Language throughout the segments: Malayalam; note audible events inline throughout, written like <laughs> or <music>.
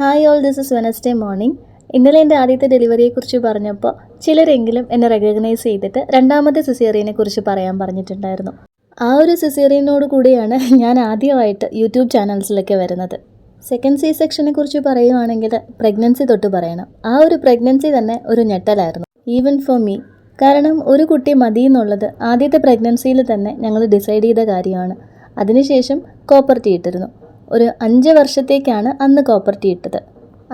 Hi all this is Wednesday morning ഇന്നലെ എന്റെ ആദ്യത്തെ ഡെലിവറിയെക്കുറിച്ച് പറഞ്ഞപ്പോൾ ചിലരെങ്കിലും എന്നെ റെക്കഗ്നൈസ് ചെയ്തിട്ട് രണ്ടാമത്തെ സിസേറിയനെ കുറിച്ച് പറയാൻ പറഞ്ഞിട്ടുണ്ടായിരുന്നു. ആ ഒരു സിസേറിയനോട് കൂടിയാണ് ഞാൻ ആദ്യമായിട്ട് യൂട്യൂബ് ചാനൽസിലൊക്കെ വരുന്നത്. സെക്കൻഡ് സി സെക്ഷനെ കുറിച്ച് പറയുവാണെങ്കിൽ പ്രഗ്നൻസി തൊട്ട് പറയണം. ആ ഒരു പ്രഗ്നൻസി തന്നെ ഒരു ഞെട്ടലായിരുന്നു. ഈവൻ ഫോർ മീ കാരണം ഒരു കുട്ടി മതി എന്നുള്ളത് ആദ്യത്തെ പ്രഗ്നൻസിയിൽ തന്നെ ഞങ്ങൾ ഡിസൈഡ് ചെയ്ത കാര്യമാണ്. അതിനുശേഷം കോപ്പർട്ടി ഇട്ടിരുന്നു. ഒരു അഞ്ച് വർഷത്തേക്കാണ് അന്ന് കോപ്പർട്ടി ഇട്ടത്.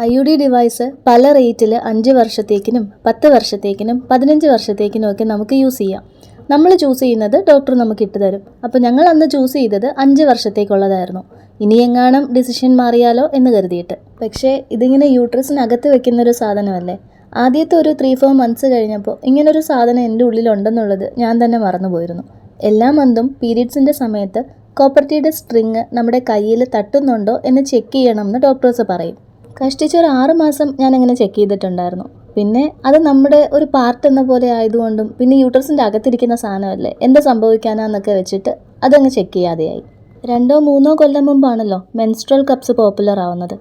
ഐ യു ഡി ഡിവൈസ് പല റേറ്റിൽ അഞ്ച് വർഷത്തേക്കിനും പത്ത് വർഷത്തേക്കിനും പതിനഞ്ച് വർഷത്തേക്കിനും ഒക്കെ നമുക്ക് യൂസ് ചെയ്യാം. നമ്മൾ ചൂസ് ചെയ്യുന്നത് ഡോക്ടർ നമുക്ക് ഇട്ട് തരും. അപ്പോൾ ഞങ്ങൾ അന്ന് ചൂസ് ചെയ്തത് അഞ്ച് വർഷത്തേക്കുള്ളതായിരുന്നു. ഇനി എങ്ങാനും ഡിസിഷൻ മാറിയാലോ എന്ന് കരുതിയിട്ട്. പക്ഷേ ഇതിങ്ങനെ യൂട്രസിനകത്ത് വെക്കുന്ന ഒരു സാധനമല്ലേ? ആദ്യത്തെ ഒരു ത്രീ ഫോർ മന്ത്സ് കഴിഞ്ഞപ്പോൾ ഇങ്ങനൊരു സാധനം എന്റെ ഉള്ളിലുണ്ടെന്നുള്ളത് ഞാൻ തന്നെ മറന്നുപോയിരുന്നു. എല്ലാ മന്തും പീരീഡ്സിന്റെ സമയത്ത് കോപ്പർട്ടിയുടെ സ്ട്രിങ് നമ്മുടെ കയ്യിൽ തട്ടുന്നുണ്ടോ എന്ന് ചെക്ക് ചെയ്യണമെന്ന് ഡോക്ടേഴ്സ് പറയും. കഷ്ടിച്ച് ഒരു ആറ് മാസം ഞാൻ അങ്ങനെ ചെക്ക് ചെയ്തിട്ടുണ്ടായിരുന്നു. പിന്നെ അത് നമ്മുടെ ഒരു പാർട്ട് എന്ന പോലെ ആയതുകൊണ്ടും പിന്നെ യൂട്രസിന്റെ അകത്തിരിക്കുന്ന സാധനമല്ലേ എന്താ സംഭവിക്കാനാന്നൊക്കെ വെച്ചിട്ട് അതങ്ങ് ചെക്ക് ചെയ്യാതെയായി. രണ്ടോ മൂന്നോ കൊല്ലം മുമ്പാണല്ലോ മെൻസ്ട്രൽ കപ്സ് പോപ്പുലർ ആവുന്നത്.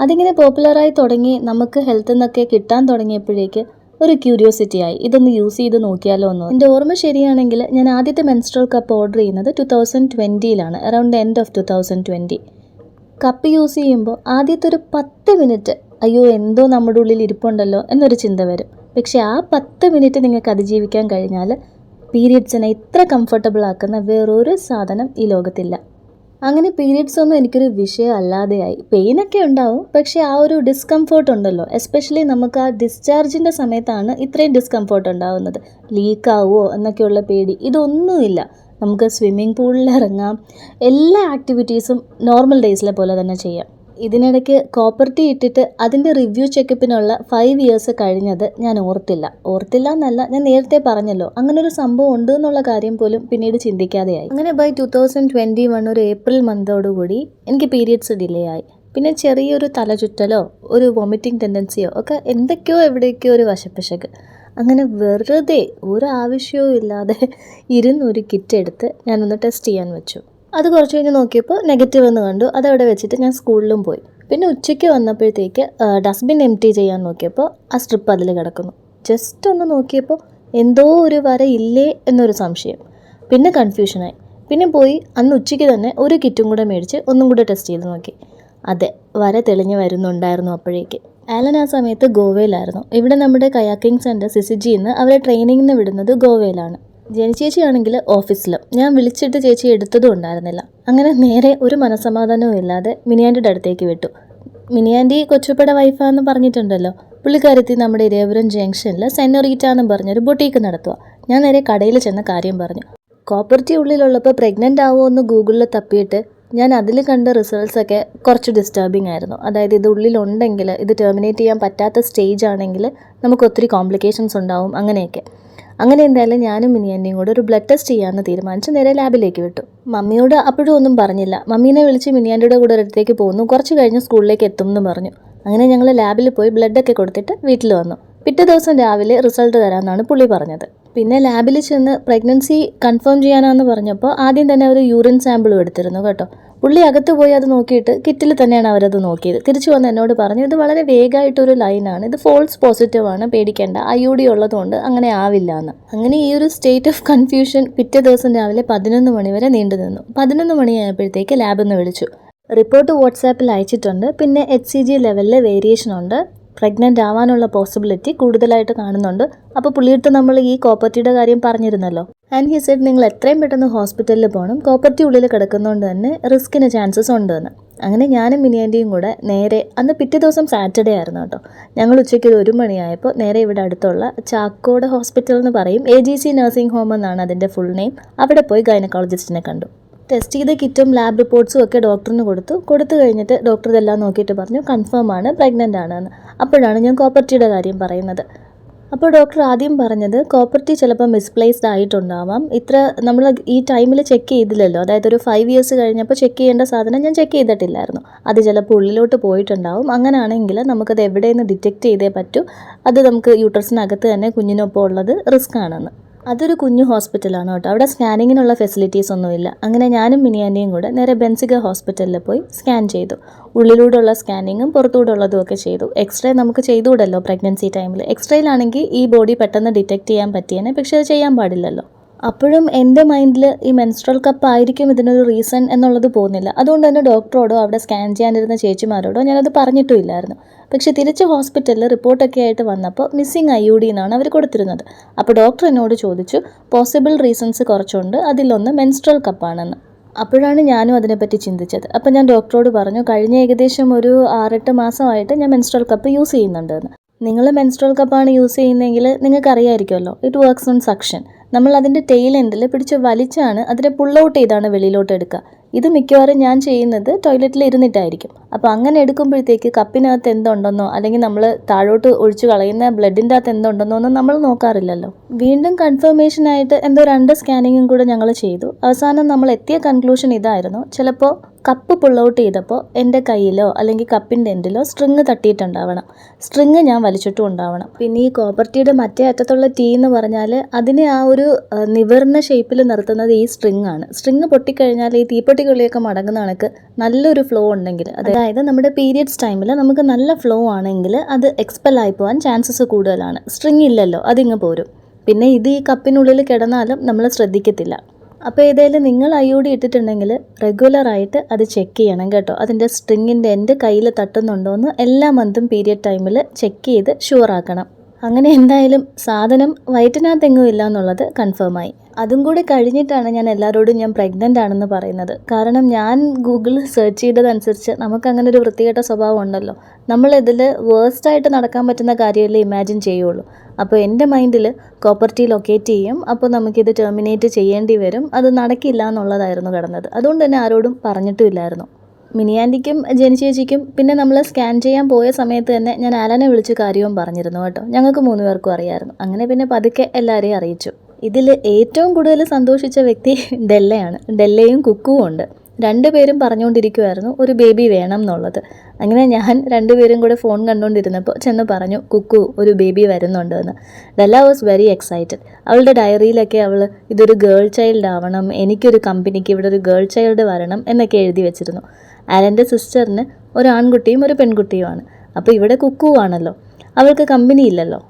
അതിങ്ങനെ പോപ്പുലറായി തുടങ്ങി നമുക്ക് ഹെൽത്തിൽ നിന്നൊക്കെ കിട്ടാൻ തുടങ്ങിയപ്പോഴേക്ക് ഒരു ക്യൂരിയോസിറ്റി ആയി. ഇതൊന്ന് യൂസ് ചെയ്ത് നോക്കിയാലോ എന്ന്. എന്റെ ഓർമ്മ ശരിയാണെങ്കിൽ ഞാൻ ആദ്യത്തെ മെൻസ്ട്രൽ കപ്പ് ഓർഡർ ചെയ്യുന്നത് two thousand ട്വന്റിയിലാണ് around end of two thousand twenty cup use ചെയ്യുമ്പോൾ ആദ്യത്തെ ഒരു പത്ത് മിനിറ്റ് അയ്യോ എന്തോ നമ്മുടെ ഉള്ളിൽ ഇരിപ്പുണ്ടല്ലോ എന്നൊരു ചിന്ത വരും. പക്ഷേ ആ പത്ത് മിനിറ്റ് നിങ്ങൾക്ക് അതിജീവിക്കാൻ കഴിഞ്ഞാൽ പീരിയഡ്സിനെ ഇത്ര കംഫർട്ടബിൾ ആക്കുന്ന വേറൊരു സാധനം ഈ ലോകത്തില്ല. അങ്ങനെ പീരിയഡ്സ് ഒന്നും എനിക്കൊരു വിഷയം അല്ലാതെയായി പെയിനൊക്കെ ഉണ്ടാവും പക്ഷേ ആ ഒരു ഡിസ്കംഫോർട്ട് ഉണ്ടല്ലോ. എസ്പെഷ്യലി നമുക്ക് ആ ഡിസ്ചാർജിന്റെ സമയത്താണ് ഇത്രയും ഡിസ്കംഫോർട്ട് ഉണ്ടാവുന്നത്. ലീക്ക് ആവുമോ എന്നൊക്കെയുള്ള പേടി. ഇതൊന്നുമില്ല. നമുക്ക് സ്വിമ്മിംഗ് പൂളിൽ ഇറങ്ങാം. എല്ലാ ആക്ടിവിറ്റീസും നോർമൽ ഡേയ്സിലെ പോലെ തന്നെ ചെയ്യാം. ഇതിനിടയ്ക്ക് കോപ്പർട്ടി ഇട്ടിട്ട് അതിന്റെ റിവ്യൂ ചെക്കപ്പിനുള്ള ഫൈവ് ഇയേഴ്സ് കഴിഞ്ഞത് ഞാൻ ഓർത്തില്ല. ഓർത്തില്ല എന്നല്ല ഞാൻ നേരത്തെ പറഞ്ഞല്ലോ അങ്ങനെ ഒരു സംഭവം ഉണ്ട് എന്നുള്ള കാര്യം പോലും പിന്നീട് ചിന്തിക്കാതെയായി. അങ്ങനെ by two thousand twenty one ഒരു ഏപ്രിൽ മന്തോടുകൂടി എനിക്ക് പീരിയഡ്സ് ഡിലേ ആയി. പിന്നെ ചെറിയൊരു തലചുറ്റലോ ഒരു വൊമിറ്റിംഗ് ടെൻഡൻസിയോ ഒക്കെ എന്തൊക്കെയോ എവിടേക്കോ ഒരു വശപ്പശക്ക് അങ്ങനെ വെറുതെ ഒരു ആവശ്യവും ഇല്ലാതെ ഇരുന്നൊരു കിറ്റ് എടുത്ത് ഞാനൊന്ന് ടെസ്റ്റ് ചെയ്യാൻ വെച്ചു. അത് കുറച്ച് കഴിഞ്ഞ് നോക്കിയപ്പോൾ നെഗറ്റീവ് എന്ന് കണ്ടു. അതവിടെ വെച്ചിട്ട് ഞാൻ സ്കൂളിലും പോയി. പിന്നെ ഉച്ചയ്ക്ക് വന്നപ്പോഴത്തേക്ക് ഡസ്റ്റ്ബിൻ എം ടി ചെയ്യാൻ നോക്കിയപ്പോൾ ആ സ്ട്രിപ്പ് അതിൽ കിടക്കുന്നു. ജസ്റ്റ് ഒന്ന് നോക്കിയപ്പോൾ എന്തോ ഒരു വര ഇല്ലേ എന്നൊരു സംശയം. പിന്നെ കൺഫ്യൂഷനായി പിന്നെ പോയി അന്ന് ഉച്ചയ്ക്ക് തന്നെ ഒരു കിറ്റും കൂടെ മേടിച്ച് ഒന്നും കൂടെ ടെസ്റ്റ് ചെയ്ത് നോക്കി. അതെ വര തെളിഞ്ഞു വരുന്നുണ്ടായിരുന്നു അപ്പോഴേക്ക്. ആലൻ ആ സമയത്ത് ഗോവയിലായിരുന്നു. ഇവിടെ നമ്മുടെ കയാക്കിംഗ് സെന്റർ സിസിജിന്ന് അവരെ ട്രെയിനിങ്ങിന് വിടുന്നത് ഗോവയിലാണ്. ജനി ചേച്ചിയാണെങ്കിൽ ഓഫീസിലും. ഞാൻ വിളിച്ചിട്ട് ചേച്ചി എടുത്തതും ഉണ്ടായിരുന്നില്ല. അങ്ങനെ നേരെ ഒരു മനസമാധാനവും ഇല്ലാതെ മിനിയാന്റെ അടുത്തേക്ക് വിട്ടു. മിനിയാന്റെ കൊച്ചുപ്പട വൈഫാന്ന് പറഞ്ഞിട്ടുണ്ടല്ലോ. പുള്ളിക്കാരത്തി നമ്മുടെ ഇരേപുരം ജംഗ്ഷനിൽ സെന്നോറീറ്റ എന്ന് പറഞ്ഞൊരു ബൊട്ടീക്ക് നടത്തുക ഞാൻ നേരെ കടയിൽ ചെന്ന കാര്യം പറഞ്ഞു. കോപ്പർട്ടി ഉള്ളിലുള്ളപ്പോൾ പ്രഗ്നന്റ് ആവുമോ എന്ന് ഗൂഗിളിൽ തപ്പിയിട്ട് ഞാൻ അതിൽ കണ്ട റിസൾട്ട്സൊക്കെ കുറച്ച് ഡിസ്റ്റർബിംഗ് ആയിരുന്നു. അതായത് ഇത് ഉള്ളിലുണ്ടെങ്കിൽ ഇത് ടെർമിനേറ്റ് ചെയ്യാൻ പറ്റാത്ത സ്റ്റേജ് ആണെങ്കിൽ നമുക്ക് ഒത്തിരി കോംപ്ലിക്കേഷൻസ് ഉണ്ടാവും അങ്ങനെയൊക്കെ. അങ്ങനെ എന്തായാലും ഞാനും മിനിയന്റെയും കൂടെ ഒരു ബ്ലഡ് ടെസ്റ്റ് ചെയ്യാമെന്ന് തീരുമാനിച്ച് നേരെ ലാബിലേക്ക് വിട്ടു. മമ്മിയോട് അപ്പോഴും ഒന്നും പറഞ്ഞില്ല. മമ്മീനെ വിളിച്ച് മിനിയാന്റെ കൂടെ ഒരിടത്തേക്ക് പോകുന്നു കുറച്ച് കഴിഞ്ഞ് സ്കൂളിലേക്ക് എത്തും എന്ന് പറഞ്ഞു. അങ്ങനെ ഞങ്ങൾ ലാബിൽ പോയി ബ്ലഡൊക്കെ കൊടുത്തിട്ട് വീട്ടിൽ വന്നു. പിറ്റേ ദിവസം രാവിലെ റിസൾട്ട് തരാമെന്നാണ് പുള്ളി പറഞ്ഞത്. പിന്നെ ലാബിൽ ചെന്ന് പ്രഗ്നൻസി കൺഫേം ചെയ്യാനാന്ന് പറഞ്ഞപ്പോൾ ആദ്യം തന്നെ അവർ യൂറിൻ സാമ്പിളും എടുത്തിരുന്നു കേട്ടോ. പുള്ളി അകത്ത് പോയി അത് നോക്കിയിട്ട് കിറ്റിൽ തന്നെയാണ് അവരത് നോക്കിയത്. തിരിച്ചു വന്ന് എന്നോട് പറഞ്ഞു ഇത് വളരെ വേഗമായിട്ടൊരു ലൈനാണ് ഇത് ഫോൾസ് പോസിറ്റീവ് ആണ് പേടിക്കേണ്ട ഐ യു ഡി ഉള്ളതുകൊണ്ട് അങ്ങനെ ആവില്ല എന്ന് അങ്ങനെ ഈ ഒരു സ്റ്റേറ്റ് ഓഫ് കൺഫ്യൂഷൻ പിറ്റേ ദിവസം രാവിലെ പതിനൊന്ന് മണി വരെ നീണ്ടു നിന്നു. പതിനൊന്ന് മണിയായപ്പോഴത്തേക്ക് ലാബിൽ നിന്ന് വിളിച്ചു. റിപ്പോർട്ട് വാട്സാപ്പിൽ അയച്ചിട്ടുണ്ട് പിന്നെ എച്ച് സി ജി ലെവലിൽ വേരിയേഷൻ ഉണ്ട്. പ്രഗ്നന്റ് ആവാനുള്ള പോസിബിലിറ്റി കൂടുതലായിട്ട് കാണുന്നുണ്ട്. അപ്പോൾ പുള്ളിയെടുത്ത് നമ്മൾ ഈ കോപ്പർട്ടിയുടെ കാര്യം പറഞ്ഞിരുന്നല്ലോ. ആൻഡ് ഹി സെഡ് നിങ്ങൾ എത്രയും പെട്ടെന്ന് ഹോസ്പിറ്റലിൽ പോകണം കോപ്പർട്ടി ഉള്ളിൽ കിടക്കുന്നതുകൊണ്ട് തന്നെ റിസ്കിന് ചാൻസസ് ഉണ്ടെന്ന്. അങ്ങനെ ഞാനും മിനിയാന്റെയും കൂടെ നേരെ അന്ന് പിറ്റേ ദിവസം സാറ്റർഡേ ആയിരുന്നു കേട്ടോ. ഞങ്ങൾ ഉച്ചയ്ക്ക് ഒരു മണിയായപ്പോൾ നേരെ ഇവിടെ അടുത്തുള്ള ചാക്കോട് ഹോസ്പിറ്റൽ എന്ന് പറയും. A G C nursing home എന്നാണ് അതിന്റെ ഫുൾ നെയിം അവിടെ പോയി ഗൈനക്കോളജിസ്റ്റിനെ കണ്ടു. ടെസ്റ്റ് ചെയ്ത കിറ്റും ലാബ് റിപ്പോർട്ട്സും ഒക്കെ ഡോക്ടറിന് കൊടുത്തു. കൊടുത്തു കഴിഞ്ഞിട്ട് ഡോക്ടർ ഇതെല്ലാം നോക്കിയിട്ട് പറഞ്ഞു കൺഫേം ആണ് പ്രഗ്നന്റ് ആണെന്ന് അപ്പോഴാണ് ഞാൻ കോപ്പർട്ടിയുടെ കാര്യം പറയുന്നത്. അപ്പോൾ ഡോക്ടർ ആദ്യം പറഞ്ഞത് കോപ്പർട്ടി ചിലപ്പോൾ മിസ്പ്ലേസ്ഡ് ആയിട്ടുണ്ടാവാം. ഇത്ര നമ്മൾ ഈ ടൈമിൽ ചെക്ക് ചെയ്തില്ലല്ലോ. അതായത് ഒരു ഫൈവ് ഇയേഴ്സ് കഴിഞ്ഞപ്പോൾ ചെക്ക് ചെയ്യേണ്ട സാധനം ഞാൻ ചെക്ക് ചെയ്തിട്ടില്ലായിരുന്നു. അത് ചിലപ്പോൾ ഉള്ളിലോട്ട് പോയിട്ടുണ്ടാവും. അങ്ങനെയാണെങ്കിൽ നമുക്കത് എവിടെയെന്ന് ഡിറ്റക്റ്റ് ചെയ്തേ പറ്റൂ. അത് നമുക്ക് യൂട്രസിനകത്ത് തന്നെ കുഞ്ഞിനൊപ്പം ഉള്ളത് റിസ്ക് ആണെന്ന്. അതൊരു കുഞ്ഞു ഹോസ്പിറ്റലാണ് കേട്ടോ. അവിടെ സ്കാനിങ്ങിനുള്ള ഫെസിലിറ്റീസ് ഒന്നുമില്ല. അങ്ങനെ ഞാനും മിനിയാന്റെയും കൂടെ നേരെ ബെൻസിക ഹോസ്പിറ്റലിൽ പോയി സ്കാൻ ചെയ്തു. ഉള്ളിലൂടെയുള്ള സ്കാനിങ്ങും പുറത്തൂടെയുള്ളതും ഒക്കെ ചെയ്തു. എക്സ്റേ നമുക്ക് ചെയ്തുകൂടല്ലോ പ്രഗ്നൻസി ടൈമിൽ എക്സ്റേയിലാണെങ്കിൽ ഈ ബോഡി പെട്ടെന്ന് ഡിറ്റക്റ്റ് ചെയ്യാൻ പറ്റിയേനെ പക്ഷേ അത് ചെയ്യാൻ പാടില്ലല്ലോ. അപ്പോഴും എന്റെ മൈൻഡിൽ ഈ മെൻസ്ട്രൽ കപ്പ് ആയിരിക്കും ഇതിനൊരു റീസൺ എന്നുള്ളത് പോകുന്നില്ല. അതുകൊണ്ട് തന്നെ ഡോക്ടറോടോ അവിടെ സ്കാൻ ചെയ്യാനിരുന്ന ചേച്ചിമാരോടോ ഞാനത് പറഞ്ഞിട്ടുമില്ലായിരുന്നു. പക്ഷേ തിരിച്ച് ഹോസ്പിറ്റലിൽ റിപ്പോർട്ടൊക്കെ ആയിട്ട് വന്നപ്പോൾ മിസ്സിങ് ഐ യു ഡി എന്നാണ് അവർ കൊടുത്തിരുന്നത്. അപ്പോൾ ഡോക്ടർ എന്നോട് ചോദിച്ചു പോസിബിൾ റീസൺസ് കുറച്ചുണ്ട് അതിലൊന്ന് മെൻസ്ട്രൽ കപ്പാണെന്ന് അപ്പോഴാണ് ഞാനും അതിനെപ്പറ്റി ചിന്തിച്ചത്. അപ്പോൾ ഞാൻ ഡോക്ടറോട് പറഞ്ഞു കഴിഞ്ഞ ഏകദേശം ഒരു ആറെട്ട് മാസമായിട്ട് ഞാൻ മെൻസ്ട്രൽ കപ്പ് യൂസ് ചെയ്യുന്നുണ്ടെന്ന്. നിങ്ങൾ മെൻസ്ട്രോൾ കപ്പാണ് യൂസ് ചെയ്യുന്നതെങ്കിൽ നിങ്ങൾക്ക് അറിയാമായിരിക്കുമല്ലോ ഇറ്റ് വർക്ക്സ് ഓൺ സക്ഷൻ നമ്മൾ അതിന്റെ ടെയിൽ എൻഡിൽ പിടിച്ച് വലിച്ചാണ് അതിനെ പുൾ ഔട്ട് ചെയ്താണ് വെളിയിലോട്ട് എടുക്കുക. ഇത് മിക്കവാറും ഞാൻ ചെയ്യുന്നത് ടോയ്ലറ്റിൽ ഇരുന്നിട്ടായിരിക്കും. അപ്പോൾ അങ്ങനെ എടുക്കുമ്പോഴത്തേക്ക് കപ്പിനകത്ത് എന്തുണ്ടെന്നോ അല്ലെങ്കിൽ നമ്മൾ താഴോട്ട് ഒഴിച്ചു കളയുന്ന ബ്ലഡിന്റെ അകത്ത് എന്തുണ്ടെന്നോ ഒന്നും നമ്മൾ നോക്കാറില്ലല്ലോ. വീണ്ടും കൺഫർമേഷനായിട്ട് എന്തോ രണ്ട് സ്കാനിങ്ങും കൂടെ ഞങ്ങൾ ചെയ്തു. അവസാനം നമ്മൾ എത്തിയ കൺക്ലൂഷൻ ഇതായിരുന്നു. ചിലപ്പോൾ കപ്പ് പുൾ ഔട്ട് ചെയ്തപ്പോൾ എന്റെ കയ്യിലോ അല്ലെങ്കിൽ കപ്പിന്റെ എൻഡിലോ സ്ട്രിങ് തട്ടിയിട്ടുണ്ടാവണം. സ്ട്രിങ് ഞാൻ വലിച്ചിട്ടും ഉണ്ടാവണം. പിന്നെ ഈ കോപ്പർട്ടിയുടെ മറ്റേ അറ്റത്തുള്ള ടീ എന്ന് പറഞ്ഞാൽ അതിനെ ആ ഒരു നിവർന്ന ഷേപ്പിൽ നിർത്തുന്നത് ഈ സ്ട്രിങ് ആണ്. സ്ട്രിങ് പൊട്ടിക്കഴിഞ്ഞാൽ ഈ തീപ്പെട്ടികളിയൊക്കെ മടങ്ങുന്ന കണക്ക് നല്ലൊരു ഫ്ലോ ഉണ്ടെങ്കിൽ അതായത് നമ്മുടെ പീരിയഡ്സ് ടൈമിൽ നമുക്ക് നല്ല ഫ്ലോ ആണെങ്കിൽ അത് എക്സ്പെൽ ആയി പോകാൻ ചാൻസസ് കൂടുതലാണ്. സ്ട്രിങ് ഇല്ലല്ലോ അതിങ്ങ് പോരും. പിന്നെ ഇത് ഈ കപ്പിനുള്ളിൽ കിടന്നാലും നമ്മൾ ശ്രദ്ധിക്കത്തില്ല. അപ്പോൾ ഏതായാലും നിങ്ങൾ ഐ ഇട്ടിട്ടുണ്ടെങ്കിൽ റെഗുലറായിട്ട് അത് ചെക്ക് ചെയ്യണം കേട്ടോ. അതിന്റെ സ്ട്രിങ്ങിന്റെ എന്റെ കയ്യിൽ തട്ടുന്നുണ്ടോ എന്ന് എല്ലാ മന്തും പീരിയഡ് ടൈമിൽ ചെക്ക് ചെയ്ത് ഷുവർ ആക്കണം. അങ്ങനെ എന്തായാലും സാധനം വയറ്റിനകത്തെങ്ങും ഇല്ല എന്നുള്ളത് കൺഫേമായി അതും കൂടി കഴിഞ്ഞിട്ടാണ് ഞാൻ എല്ലാവരോടും ഞാൻ പ്രഗ്നന്റ് ആണെന്ന് പറയുന്നത്. കാരണം ഞാൻ ഗൂഗിളിൽ സെർച്ച് ചെയ്തതനുസരിച്ച് നമുക്ക് അങ്ങനെ ഒരു വൃത്തികെട്ട സ്വഭാവം ഉണ്ടല്ലോ. നമ്മളിതിൽ വേഴ്സ്റ്റായിട്ട് നടക്കാൻ പറ്റുന്ന കാര്യമല്ലേ ഇമാജിൻ ചെയ്യുള്ളൂ. അപ്പോൾ എന്റെ മൈൻഡിൽ കോപ്പർട്ടി ലൊക്കേറ്റ് ചെയ്യും. അപ്പോൾ നമുക്കിത് ടെർമിനേറ്റ് ചെയ്യേണ്ടി വരും. അത് നടക്കില്ല എന്നുള്ളതായിരുന്നു കിടന്നത്. അതുകൊണ്ട് തന്നെ ആരോടും പറഞ്ഞിട്ടുമില്ലായിരുന്നു മിനിയാന്റിക്കും ജനിച്ച ചേച്ചിക്കും പിന്നെ നമ്മൾ സ്കാൻ ചെയ്യാൻ പോയ സമയത്ത് തന്നെ ഞാൻ ആലനെ വിളിച്ച് കാര്യവും പറഞ്ഞിരുന്നു കേട്ടോ. ഞങ്ങൾക്ക് മൂന്ന് പേർക്കും അറിയാമായിരുന്നു അങ്ങനെ പിന്നെ പതുക്കെ എല്ലാവരെയും അറിയിച്ചു. ഇതിൽ ഏറ്റവും കൂടുതൽ സന്തോഷിച്ച വ്യക്തി ഡെല്ലയാണ്. ഡെല്ലയും കുക്കുവും ഉണ്ട്. രണ്ടുപേരും പറഞ്ഞുകൊണ്ടിരിക്കുമായിരുന്നു ഒരു ബേബി വേണം എന്നുള്ളത്. അങ്ങനെ ഞാൻ രണ്ടുപേരും കൂടെ ഫോൺ കണ്ടുകൊണ്ടിരുന്നപ്പോൾ ചെന്ന് പറഞ്ഞു കുക്കു ഒരു ബേബി വരുന്നുണ്ട് എന്ന് ഡെല്ല വാസ് വെരി എക്സൈറ്റഡ്. അവളുടെ ഡയറിയിലൊക്കെ അവൾ ഇതൊരു ഗേൾ ചൈൽഡ് ആവണം എനിക്കൊരു കമ്പനിക്ക് ഇവിടെ ഒരു ഗേൾ ചൈൽഡ് വരണം എന്നൊക്കെ എഴുതി വെച്ചിരുന്നു. ആലന്റെ സിസ്റ്ററിന് ഒരു ആൺകുട്ടിയും ഒരു പെൺകുട്ടിയുമാണ്. അപ്പോൾ ഇവിടെ കുക്കുവാണല്ലോ. അവൾക്ക് കമ്പനി ഇല്ലല്ലോ.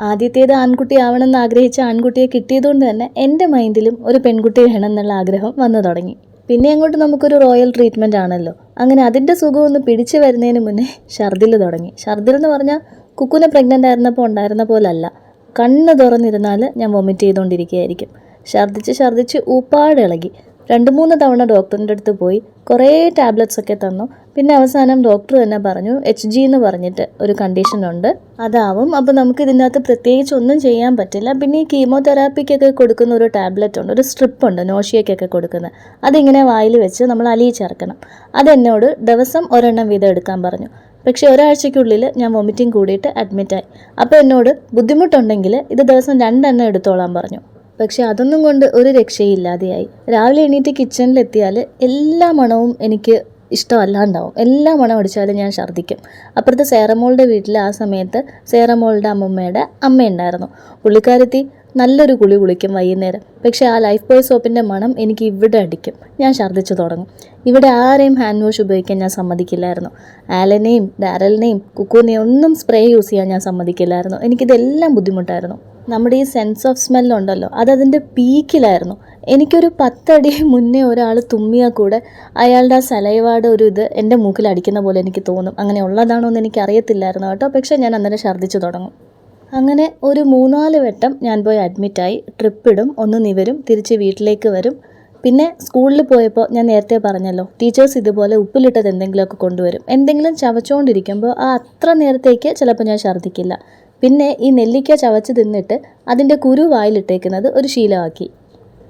ആദ്യത്തേത് ആൺകുട്ടി ആവണമെന്ന് ആഗ്രഹിച്ച ആൺകുട്ടിയെ കിട്ടിയതുകൊണ്ട് തന്നെ എന്റെ മൈൻഡിലും ഒരു പെൺകുട്ടി വേണം എന്നുള്ള ആഗ്രഹം വന്നു തുടങ്ങി. പിന്നെ അങ്ങോട്ട് നമുക്കൊരു റോയൽ ട്രീറ്റ്മെന്റ് ആണല്ലോ. അങ്ങനെ അതിന്റെ സുഖം ഒന്ന് പിടിച്ചു വരുന്നതിന് മുന്നേ ഷർദിൽ തുടങ്ങി. ഷർദിൽ എന്ന് പറഞ്ഞാൽ കുക്കുനെ പ്രഗ്നന്റ് ആയിരുന്നപ്പോൾ ഉണ്ടായിരുന്ന പോലല്ല. കണ്ണ് തുറന്നിരുന്നാൽ ഞാൻ വൊമിറ്റ് ചെയ്തുകൊണ്ടിരിക്കുകയായിരിക്കും. ഛർദ്ദിച്ച് ഛർദ്ദിച്ച് ഉപ്പാട് ഇളകി. രണ്ട് മൂന്ന് തവണ ഡോക്ടറിന്റെ അടുത്ത് പോയി കുറേ ടാബ്ലറ്റ്സ് ഒക്കെ തന്നു. പിന്നെ അവസാനം ഡോക്ടർ തന്നെ പറഞ്ഞു എച്ച് ജി എന്ന് പറഞ്ഞിട്ട് ഒരു കണ്ടീഷനുണ്ട് അതാവും. അപ്പോൾ നമുക്ക് ഇതിനകത്ത് പ്രത്യേകിച്ച് ഒന്നും ചെയ്യാൻ പറ്റില്ല. പിന്നെ ഈ കീമോതെറാപ്പിക്കൊക്കെ കൊടുക്കുന്ന ഒരു ടാബ്ലറ്റ് ഉണ്ട്. ഒരു സ്ട്രിപ്പ് ഉണ്ട് നോഷിയക്കൊക്കെ കൊടുക്കുന്നത് അതിങ്ങനെ വായിൽ വെച്ച് നമ്മൾ അലിയി ചേർക്കണം. അതെന്നോട് ദിവസം ഒരെണ്ണം വീതം എടുക്കാൻ പറഞ്ഞു. പക്ഷേ ഒരാഴ്ചയ്ക്കുള്ളിൽ ഞാൻ വൊമിറ്റിംഗ് കൂടിയിട്ട് അഡ്മിറ്റായി അപ്പോൾ എന്നോട് ബുദ്ധിമുട്ടുണ്ടെങ്കിൽ ഇത് ദിവസം രണ്ടെണ്ണം എടുത്തോളാൻ പറഞ്ഞു. പക്ഷെ അതൊന്നും കൊണ്ട് ഒരു രക്ഷയില്ലാതെയായി. രാവിലെ എണീറ്റ് കിച്ചണിലെത്തിയാൽ എല്ലാ മണവും എനിക്ക് ഇഷ്ടമല്ലാണ്ടാവും. എല്ലാ മണം അടിച്ചാലും ഞാൻ ഛർദ്ദിക്കും. അപ്പുറത്തെ സേറമോളുടെ വീട്ടിൽ ആ സമയത്ത് സേറമോളുടെ അമ്മമ്മയുടെ അമ്മയുണ്ടായിരുന്നു. പുള്ളിക്കാരത്തി നല്ലൊരു കുളി കുളിക്കും വൈകുന്നേരം. പക്ഷേ ആ ലൈഫ് ബോയ് സോപ്പിന്റെ മണം എനിക്ക് ഇവിടെ അടിക്കും. ഞാൻ ഛർദ്ദിച്ചു തുടങ്ങും. ഇവിടെ ആരെയും ഹാൻഡ് വാഷ് ഉപയോഗിക്കാൻ ഞാൻ സമ്മതിക്കില്ലായിരുന്നു. ആലനെയും ഡാരലിനെയും കുക്കൂനെയും ഒന്നും സ്പ്രേ യൂസ് ചെയ്യാൻ ഞാൻ സമ്മതിക്കില്ലായിരുന്നു. എനിക്കിതെല്ലാം ബുദ്ധിമുട്ടായിരുന്നു. നമ്മുടെ ഈ സെൻസ് ഓഫ് സ്മെല്ലുണ്ടല്ലോ അതതിന്റെ പീക്കിലായിരുന്നു എനിക്കൊരു പത്തടി മുന്നേ ഒരാൾ തുമ്മിയാൽ കൂടെ അയാളുടെ ആ സലൈവാട് ഒരു ഇത് എന്റെ മൂക്കിൽ അടിക്കുന്ന പോലെ എനിക്ക് തോന്നും. അങ്ങനെ ഉള്ളതാണോ എന്ന് എനിക്ക് അറിയത്തില്ലായിരുന്നു കേട്ടോ. പക്ഷേ ഞാൻ അന്നേരം ഛർദ്ദിച്ചു തുടങ്ങും. അങ്ങനെ ഒരു മൂന്നാൽ വട്ടം ഞാൻ പോയി അഡ്മിറ്റായി ട്രിപ്പിടും ഒന്ന് നിവരും തിരിച്ച് വീട്ടിലേക്ക് വരും. പിന്നെ സ്കൂളിൽ പോയപ്പോൾ ഞാൻ നേരത്തെ പറഞ്ഞല്ലോ ടീച്ചേഴ്സ് ഇതുപോലെ ഉപ്പിലിട്ടത് എന്തെങ്കിലുമൊക്കെ കൊണ്ടുവരും. എന്തെങ്കിലും ചവച്ചുകൊണ്ടിരിക്കുമ്പോൾ ആ അത്ര നേരത്തേക്ക് ചിലപ്പോൾ ഞാൻ ഛർദ്ദിക്കില്ല. പിന്നെ ഈ നെല്ലിക്ക ചവച്ച് തിന്നിട്ട് അതിന്റെ കുരു വായിലിട്ടേക്കുന്നത് ഒരു ശീലമാക്കി.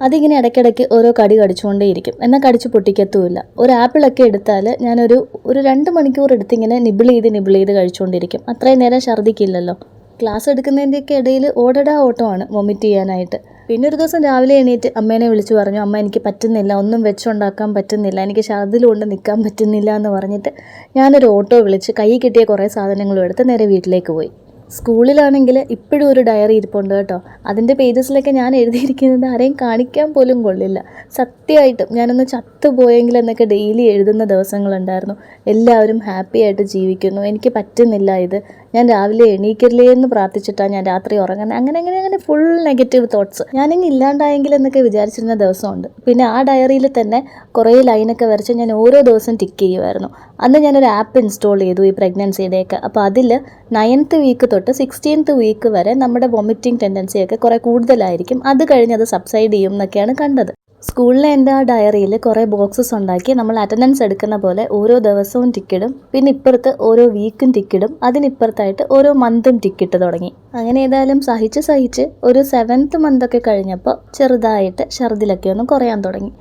അതിങ്ങനെ ഇടയ്ക്കിടയ്ക്ക് ഓരോ കടി കടിച്ചുകൊണ്ടേയിരിക്കും. എന്നാൽ കടിച്ച് പൊട്ടിക്കത്തുമില്ല. ഒരു ആപ്പിളൊക്കെ എടുത്താൽ ഞാനൊരു ഒരു രണ്ട് മണിക്കൂർ എടുത്തിങ്ങനെ നിബിൾ ചെയ്ത് നിബിൾ ചെയ്ത് കഴിച്ചുകൊണ്ടിരിക്കും. അത്രയും നേരം ഛർദ്ദിക്കില്ലല്ലോ. ക്ലാസ് എടുക്കുന്നതിന്റെയൊക്കെ ഇടയിൽ ഓടടാ ഓട്ടമാണ് വൊമിറ്റ് ചെയ്യാനായിട്ട്. പിന്നെ ഒരു ദിവസം രാവിലെ എണീറ്റ് അമ്മേനെ വിളിച്ചു പറഞ്ഞു അമ്മ എനിക്ക് പറ്റുന്നില്ല ഒന്നും വെച്ചുണ്ടാക്കാൻ പറ്റുന്നില്ല എനിക്ക് ഛർദിൽ കൊണ്ട് നിൽക്കാൻ പറ്റുന്നില്ല എന്ന് പറഞ്ഞിട്ട് ഞാനൊരു ഓട്ടോ വിളിച്ച് കൈ കിട്ടിയ കുറേ സാധനങ്ങളും എടുത്ത് നേരെ വീട്ടിലേക്ക് പോയി. സ്കൂളിലാണെങ്കിൽ ഇപ്പോഴും ഒരു ഡയറി ഇരിപ്പുണ്ട് കേട്ടോ. അതിന്റെ പേജസിലൊക്കെ ഞാൻ എഴുതിയിരിക്കുന്നത് ആരെയും കാണിക്കാൻ പോലും കൊള്ളില്ല. സത്യമായിട്ടും ഞാനൊന്ന് ചത്തുപോയെങ്കിൽ എന്നൊക്കെ ഡെയിലി എഴുതുന്ന ദിവസങ്ങളുണ്ടായിരുന്നു. എല്ലാവരും ഹാപ്പി ആയിട്ട് ജീവിക്കുന്നു. എനിക്ക് പറ്റുന്നില്ല ഇത്. ഞാൻ രാവിലെ എണീക്കില്ലേ എന്ന് പ്രാർത്ഥിച്ചിട്ടാണ് ഞാൻ രാത്രി ഉറങ്ങുന്നത് അങ്ങനെ അങ്ങനെ അങ്ങനെ ഫുൾ നെഗറ്റീവ് തോട്ട്സ് ഞാനിങ്ങ് ഇല്ലാണ്ടായെങ്കിൽ എന്നൊക്കെ വിചാരിച്ചിരുന്ന ദിവസമുണ്ട്. പിന്നെ ആ ഡയറിയിൽ തന്നെ കുറേ ലൈനൊക്കെ വരച്ച് ഞാൻ ഓരോ ദിവസം ടിക്ക് ചെയ്യുമായിരുന്നു അന്ന് ഞാനൊരു ആപ്പ് ഇൻസ്റ്റാൾ ചെയ്തു ഈ പ്രഗ്നൻസിയുടെയൊക്കെ അപ്പോൾ അതിൽ നയൻത്ത് വീക്ക് തൊട്ട് സിക്സ്റ്റീൻത്ത് വീക്ക് വരെ നമ്മുടെ വൊമിറ്റിംഗ് ടെൻഡൻസിയൊക്കെ കുറേ കൂടുതലായിരിക്കും. അത് കഴിഞ്ഞ് അത് സബ്സൈഡ് ചെയ്യും എന്നൊക്കെയാണ് കണ്ടത്. സ്കൂളിലെ എന്റെ ആ ഡയറിയിൽ കുറേ ബോക്സസ് ഉണ്ടാക്കി നമ്മൾ അറ്റൻഡൻസ് എടുക്കുന്ന പോലെ ഓരോ ദിവസവും ടിക്കിടും പിന്നെ ഇപ്പുറത്ത് ഓരോ വീക്കും ടിക്കിടും അതിനിപ്പുറത്തായിട്ട് ഓരോ മന്തും ടിക്കിട്ട് തുടങ്ങി. അങ്ങനെ ഏതായാലും സഹിച്ച് സഹിച്ച് ഒരു സെവൻത്ത് മന്തൊക്കെ കഴിഞ്ഞപ്പോൾ ചെറുതായിട്ട് ഛർദിലൊക്കെ ഒന്ന് കുറയാൻ തുടങ്ങി.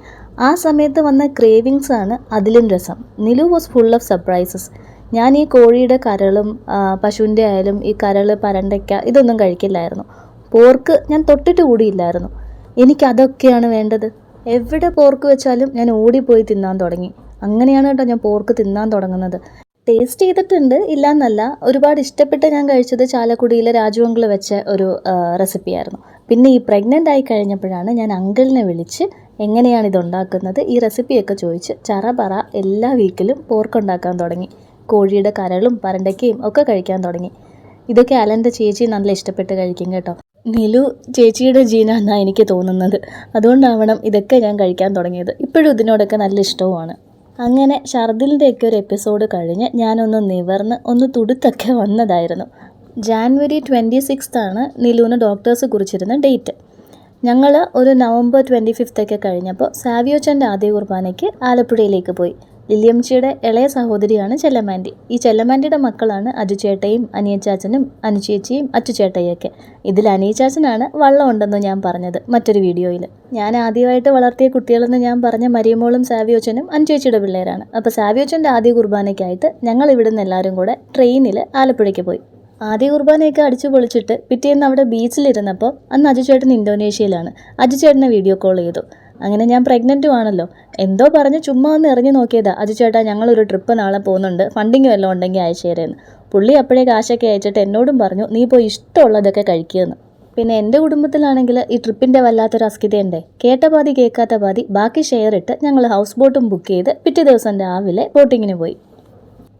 ആ സമയത്ത് വന്ന ക്രേവിങ്സ് ആണ് അതിലും രസം. Nilu was full of surprises ഞാൻ ഈ കോഴിയുടെ കരളും പശുവിന്റെ ആയാലും ഈ കരൾ പരണ്ടയ്ക്ക ഇതൊന്നും കഴിക്കില്ലായിരുന്നു. പോർക്ക് ഞാൻ തൊട്ടിട്ട് കൂടിയില്ലായിരുന്നു. എനിക്കതൊക്കെയാണ് വേണ്ടത്. എവിടെ പോർക്ക് വെച്ചാലും ഞാൻ ഓടിപ്പോയി തിന്നാൻ തുടങ്ങി. അങ്ങനെയാണ് കേട്ടോ ഞാൻ പോർക്ക് തിന്നാൻ തുടങ്ങുന്നത്. ടേസ്റ്റ് ചെയ്തിട്ടുണ്ട് ഇല്ല എന്നല്ല ഒരുപാട് ഇഷ്ടപ്പെട്ട് ഞാൻ കഴിച്ചത് ചാലക്കുടിയിലെ രാജു അങ്കിൾ വെച്ച ഒരു റെസിപ്പിയായിരുന്നു പിന്നെ ഈ പ്രഗ്നന്റ് ആയി കഴിഞ്ഞപ്പോഴാണ് ഞാൻ അങ്കിളിനെ വിളിച്ച് എങ്ങനെയാണ് ഇതുണ്ടാക്കുന്നത് ഈ റെസിപ്പിയൊക്കെ ചോദിച്ച് ചറപറ എല്ലാ വീക്കിലും പോർക്ക് ഉണ്ടാക്കാൻ തുടങ്ങി. കോഴിയുടെ കരളും പരണ്ടയ്ക്കയും ഒക്കെ കഴിക്കാൻ തുടങ്ങി. ഇതൊക്കെ അലന്റെ ചേച്ചി നല്ല ഇഷ്ടപ്പെട്ട് കഴിക്കും കേട്ടോ. നിലു ചേച്ചിയുടെ ജീനാന്നാണ് എനിക്ക് തോന്നുന്നത്. അതുകൊണ്ടാവണം ഇതൊക്കെ ഞാൻ കഴിക്കാൻ തുടങ്ങിയത്. ഇപ്പോഴും ഇതിനോടൊക്കെ നല്ല ഇഷ്ടവുമാണ്. അങ്ങനെ ഷർദിലിന്റെയൊക്കെ ഒരു എപ്പിസോഡ് കഴിഞ്ഞ് ഞാനൊന്ന് നിവർന്ന് ഒന്ന് തുടുത്തൊക്കെ വന്നതായിരുന്നു. ജാൻവരി ട്വന്റി സിക്സ്താണ് നിലുവിന് ഡോക്ടേഴ്സ് കുറിച്ചിരുന്ന ഡേറ്റ്. ഞങ്ങൾ ഒരു നവംബർ ട്വന്റി ഫിഫ്ത്തൊക്കെ കഴിഞ്ഞപ്പോൾ സാവിയോച്ചന്റെ ആദ്യ കുർബാനയ്ക്ക് ആലപ്പുഴയിലേക്ക് പോയി. ലില്യംച്ചിയുടെ ഇളയ സഹോദരിയാണ് ചെല്ലമാന്റി ഈ ചെല്ലമാന്റിയുടെ മക്കളാണ് അജുചേട്ടയും അനിയച്ചാച്ചനും അനുചേച്ചിയും അച്ചുചേട്ടയൊക്കെ. ഇതിൽ അനിയച്ചാച്ചനാണ് വള്ളം ഉണ്ടെന്ന് ഞാൻ പറഞ്ഞത് മറ്റൊരു വീഡിയോയിൽ. ഞാൻ ആദ്യമായിട്ട് വളർത്തിയ കുട്ടികളെന്ന് ഞാൻ പറഞ്ഞ മരിയമോളും സാവിയോച്ചനും അനുചേച്ചിയുടെ പിള്ളേരാണ്. അപ്പോൾ സാവിയോച്ചന്റെ ആദ്യ കുർബാനയ്ക്കായിട്ട് ഞങ്ങൾ ഇവിടുന്ന് എല്ലാവരും കൂടെ ട്രെയിനിൽ ആലപ്പുഴയ്ക്ക് പോയി. ആദ്യ കുർബാനയൊക്കെ അടിച്ചു പൊളിച്ചിട്ട് പിറ്റേന്ന് അവിടെ ബീച്ചിലിരുന്നപ്പോൾ അന്ന് അജുചേട്ടൻ ഇന്തോനേഷ്യയിലാണ്. അജുചേട്ടനെ വീഡിയോ കോൾ ചെയ്തു. അങ്ങനെ ഞാൻ പ്രഗ്നന്റും ആണല്ലോ. എന്തോ പറഞ്ഞ് ചുമ്മാ ഒന്ന് ഇറങ്ങി നോക്കിയതാ. അജു ചേട്ടാ ഞങ്ങളൊരു ട്രിപ്പ് നാളെ പോകുന്നുണ്ട്. ഫണ്ടിങ് വല്ലതും ഉണ്ടെങ്കിൽ അയച്ചേരേന്ന് പുള്ളി അപ്പോഴേ കാശൊക്കെ അയച്ചിട്ട് എന്നോടും പറഞ്ഞു നീ പോയി ഇഷ്ടമുള്ളതൊക്കെ കഴിക്കുമെന്ന് പിന്നെ എന്റെ കുടുംബത്തിലാണെങ്കിൽ ഈ ട്രിപ്പിന്റെ വല്ലാത്തൊരു അസ്കിതയുണ്ടേ കേട്ട പാതി കേൾക്കാത്ത പാതി ബാക്കി ഷെയർ ഇട്ട് ഞങ്ങൾ ഹൗസ് ബോട്ടും ബുക്ക് ചെയ്ത് പിറ്റേ ദിവസം രാവിലെ ബോട്ടിങ്ങിന് പോയി.